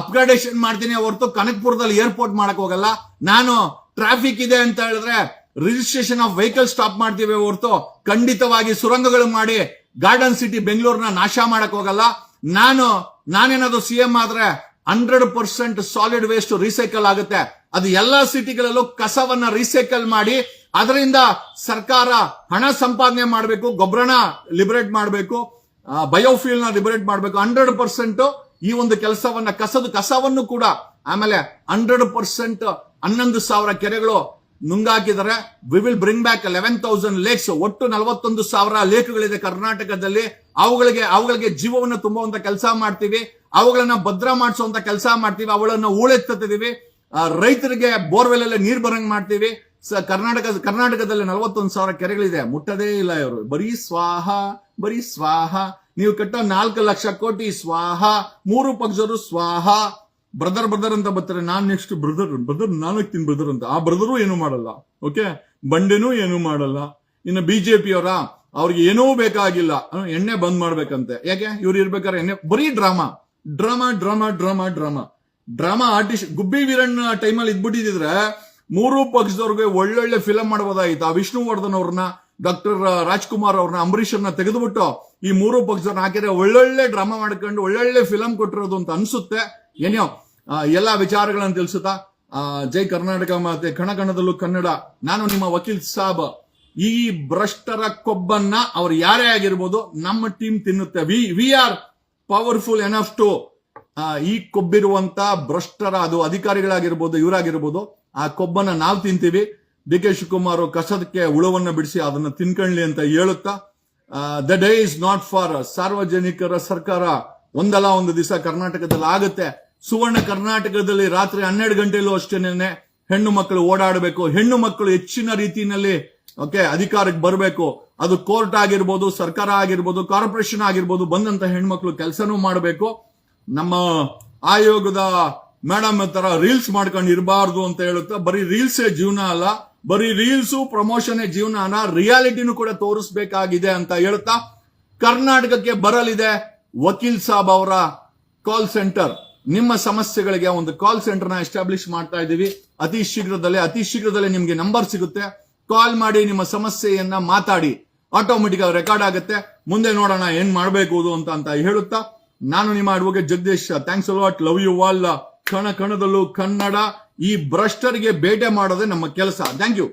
Speaker 1: ಅಪ್ಗ್ರೇಡೇಷನ್ ಮಾಡ್ತೀನಿ ಹೊರತು ಕನಕ್ಪುರದಲ್ಲಿ ಏರ್ಪೋರ್ಟ್ ಮಾಡಕ್ ಹೋಗಲ್ಲ, ನಾನು ಟ್ರಾಫಿಕ್ ಇದೆ ಅಂತ ಹೇಳಿದ್ರೆ ರಿಜಿಸ್ಟ್ರೇಷನ್ ಆಫ್ ವೆಹಿಕಲ್ ಸ್ಟಾಪ್ ಮಾಡ್ತೀವಿ ಹೊರತು ಖಂಡಿತವಾಗಿ ಸುರಂಗಗಳು ಮಾಡಿ ಗಾರ್ಡನ್ ಸಿಟಿ ಬೆಂಗಳೂರಿನ ನಾಶ ಮಾಡಕ್ ಹೋಗಲ್ಲ, ನಾನು ನಾನೇನಾದ್ರು ಸಿಎಂ ಆದ್ರೆ hundred percent solid waste recycle ಆಗುತ್ತೆ. ಅದು ಎಲ್ಲಾ ಸಿಟಿಗಳಲ್ಲೂ ಕಸವನ್ನ ರೀಸೈಕಲ್ ಮಾಡಿ, ಅದರಿಂದ ಸರ್ಕಾರ ಹಣ ಸಂಪಾದನೆ ಮಾಡಬೇಕು, ಗೊಬ್ಬರನ ಲಿಬರೇಟ್ ಮಾಡಬೇಕು ಬಯೋಫ್ಯೂಲ್ ಲಿಬರೇಟ್ ಮಾಡಬೇಕು. ಹಂಡ್ರೆಡ್ ಪರ್ಸೆಂಟ್ ಈ ಒಂದು ಕೆಲಸವನ್ನ, ಕಸದ ಕಸವನ್ನು ಕೂಡ ಆಮೇಲೆ ಹಂಡ್ರೆಡ್ ಪರ್ಸೆಂಟ್ ಹನ್ನೊಂದು ಸಾವಿರ ಕೆರೆಗಳು ನುಂಗಾಕಿದ್ದಾರೆ we will bring back eleven thousand lakes ಒಟ್ಟು ನಲವತ್ತೊಂದು ಸಾವಿರ ಲೇಕ್ಗಳಿದೆ ಕರ್ನಾಟಕದಲ್ಲಿ. ಅವುಗಳಿಗೆ ಅವುಗಳಿಗೆ ಜೀವವನ್ನು ತುಂಬುವಂತ ಕೆಲಸ ಮಾಡ್ತೀವಿ. ಅವುಗಳನ್ನ ಭದ್ರ ಮಾಡಿಸುವಂತ ಕೆಲಸ ಮಾಡ್ತೀವಿ. ಅವುಗಳನ್ನ ಹೂಳೆತ್ತಿದೀವಿ ರೈತರಿಗೆ ಬೋರ್ವೆಲ್ ಎಲ್ಲ ನೀರ್ ಬರಂಗ್ ಮಾಡ್ತೀವಿ. ಕರ್ನಾಟಕ, ಕರ್ನಾಟಕದಲ್ಲಿ ನಲವತ್ತೊಂದು ಸಾವಿರ ಕೆರೆಗಳಿದೆ. ಮುಟ್ಟದೇ ಇಲ್ಲ ಇವರು. ಬರೀ ಸ್ವಾಹ ಬರೀ ಸ್ವಾಹ. ನೀವು ಕಟ್ಟೋ ನಾಲ್ಕು ಲಕ್ಷ ಕೋಟಿ ಸ್ವಾಹ. ಮೂರು ಪಕ್ಷರು ಸ್ವಾಹ. ಬ್ರದರ್ ಬ್ರದರ್ ಅಂತ ಬರ್ತಾರೆ. ನಾನ್ ನೆಕ್ಸ್ಟ್ ಬ್ರದರ್ ಬ್ರದರ್ ತಿನ್ ಬ್ರದರ್ ಅಂತ. ಆ ಬ್ರದರು ಏನು ಮಾಡಲ್ಲ. ಓಕೆ ಬಂಡೆನೂ ಏನು ಮಾಡಲ್ಲ. ಇನ್ನು ಬಿಜೆಪಿ ಅವರ? ಅವ್ರಿಗೆ ಏನೂ ಬೇಕಾಗಿಲ್ಲ. ಎಣ್ಣೆ ಬಂದ್ ಮಾಡ್ಬೇಕಂತೆ. ಯಾಕೆ? ಇವ್ರು ಇರ್ಬೇಕಾದ್ರೆ ಎಣ್ಣೆ ಬರೀ drama. Drama drama drama drama. Drama artist Gubbi Veeranna ಟೈಮಲ್ಲಿ ಇದ್ಬಿಟ್ಟಿದ್ರೆ ಮೂರು ಪಕ್ಷದವ್ರಿಗೆ ಒಳ್ಳೊಳ್ಳೆ ಫಿಲಂ ಮಾಡಬಹುದಾಗಿತ್ತು ಆ ವಿಷ್ಣುವರ್ಧನ್ ಅವ್ರನ್ನ ಡಾಕ್ಟರ್ ರಾಜ್ಕುಮಾರ್ ಅವ್ರನ್ನ ಅಂಬರೀಷರ್ನ ತೆಗೆದುಬಿಟ್ಟು ಈ ಮೂರು ಪಕ್ಷದವ್ರನ್ನ ಹಾಕಿದ್ರೆ ಒಳ್ಳೊಳ್ಳೆ ಡ್ರಾಮಾ ಮಾಡ್ಕೊಂಡು ಒಳ್ಳೊಳ್ಳೆ ಫಿಲಂ ಕೊಟ್ಟಿರೋದು ಅಂತ ಅನ್ಸುತ್ತೆ. ಏನೋ? ಎಲ್ಲಾ ವಿಚಾರಗಳನ್ನು ತಿಳಿಸುತ್ತಾ ಜೈ ಕರ್ನಾಟಕ ಮತ್ತೆ ಕಣಕಣದಲ್ಲೂ ಕನ್ನಡ. ನಾನು ನಿಮ್ಮ ವಕೀಲ್ ಸಾಬ್. ಈ ಭ್ರಷ್ಟರ ಕೊಬ್ಬನ್ನ ಅವ್ರು ಯಾರೇ ಆಗಿರ್ಬೋದು, ನಮ್ಮ ಟೀಮ್ ತಿನ್ನುತ್ತೆ. We we are powerful enough to ಈ ಕೊಬ್ಬಿರುವಂತ ಭ್ರಷ್ಟರ, ಅದು ಅಧಿಕಾರಿಗಳಾಗಿರ್ಬೋದು, ಇವರಾಗಿರ್ಬೋದು, ಆ ಕೊಬ್ಬನ್ನ ನಾವು ತಿಂತೀವಿ. ಡಿ ಕೆ ಶಿವಕುಮಾರ್ ಕಸದಕ್ಕೆ ಉಳವನ್ನ ಬಿಡಿಸಿ ಅದನ್ನು ತಿನ್ಕೊಳ್ಳಿ ಅಂತ ಹೇಳುತ್ತಾ the day is not for ಸಾರ್ವಜನಿಕರ ಸರ್ಕಾರ. ಒಂದಲ್ಲ ಒಂದು ದಿವಸ ಕರ್ನಾಟಕದಲ್ಲಿ ಆಗುತ್ತೆ. ಸುವರ್ಣ ಕರ್ನಾಟಕದಲ್ಲಿ ರಾತ್ರಿ ಹನ್ನೆರಡು ಗಂಟೆಯಲ್ಲೂ ಅಷ್ಟೇನೆ ಹೆಣ್ಣು ಮಕ್ಕಳು ಓಡಾಡಬೇಕು. ಹೆಣ್ಣು ಮಕ್ಕಳು ಹೆಚ್ಚಿನ ರೀತಿಯಲ್ಲಿ, ಓಕೆ, ಅಧಿಕಾರಕ್ಕೆ ಬರಬೇಕು. ಅದು ಕೋರ್ಟ್ ಆಗಿರ್ಬೋದು, ಸರ್ಕಾರ ಆಗಿರ್ಬೋದು, ಕಾರ್ಪೊರೇಷನ್ ಆಗಿರ್ಬೋದು, ಬಂದಂತ ಹೆಣ್ಮಕ್ಳು ಕೆಲಸನೂ ಮಾಡಬೇಕು. ನಮ್ಮ ಆಯೋಗದ ಮೇಡಮ್ ತರ ರೀಲ್ಸ್ ಮಾಡ್ಕೊಂಡು ಇರಬಾರ್ದು ಅಂತ ಹೇಳುತ್ತಾ, ಬರೀ ರೀಲ್ಸೇ ಜೀವನ ಅಲ್ಲ, ಬರೀ ರೀಲ್ಸು ಪ್ರಮೋಷನ್ ಜೀವನ ರಿಯಾಲಿಟಿನೂ ಕೂಡ ತೋರಿಸ್ಬೇಕಾಗಿದೆ ಅಂತ ಹೇಳುತ್ತಾ, ಕರ್ನಾಟಕಕ್ಕೆ ಬರಲಿದೆ ವಕೀಲ್ ಸಾಬ್ ಅವರ ಕಾಲ್ ಸೆಂಟರ್ ನಿಮ್ಮ ಸಮಸ್ಯೆಗಳಿಗೆ ಒಂದು ಕಾಲ್ ಸೆಂಟರ್ನ ಎಸ್ಟಾಬ್ಲಿಷ್ ಮಾಡ್ತಾ ಇದ್ದೀವಿ. ಅತಿ ಶೀಘ್ರದಲ್ಲೇ ಅತಿ ಶೀಘ್ರದಲ್ಲೇ ನಿಮಗೆ ನಂಬರ್ ಸಿಗುತ್ತೆ. ಕಾಲ್ ಮಾಡಿ ನಿಮ್ಮ ಸಮಸ್ಯೆಯನ್ನ ಮಾತಾಡಿ. ಆಟೋಮೆಟಿಕ್ ಆಗಿ ರೆಕಾರ್ಡ್ ಆಗುತ್ತೆ. ಮುಂದೆ ನೋಡೋಣ ಏನ್ ಮಾಡಬೇಕು ಅಂತ ಅಂತ ಹೇಳುತ್ತಾ. ನಾನು ನಿಮ್ಮ ಅಡ್ವೊಕೇಟ್ ಜಗದೀಶ್. ಥ್ಯಾಂಕ್ಸ್ ಅಲ್ವಾಟ್ ಲವ್ ಯು ಆಲ್ ಕಣ ಕಣದಲ್ಲೂ ಕನ್ನಡ ಈ ಭ್ರಷ್ಟರಿಗೆ ಬೇಟೆ ಮಾಡೋದೇ ನಮ್ಮ ಕೆಲಸ. Thank you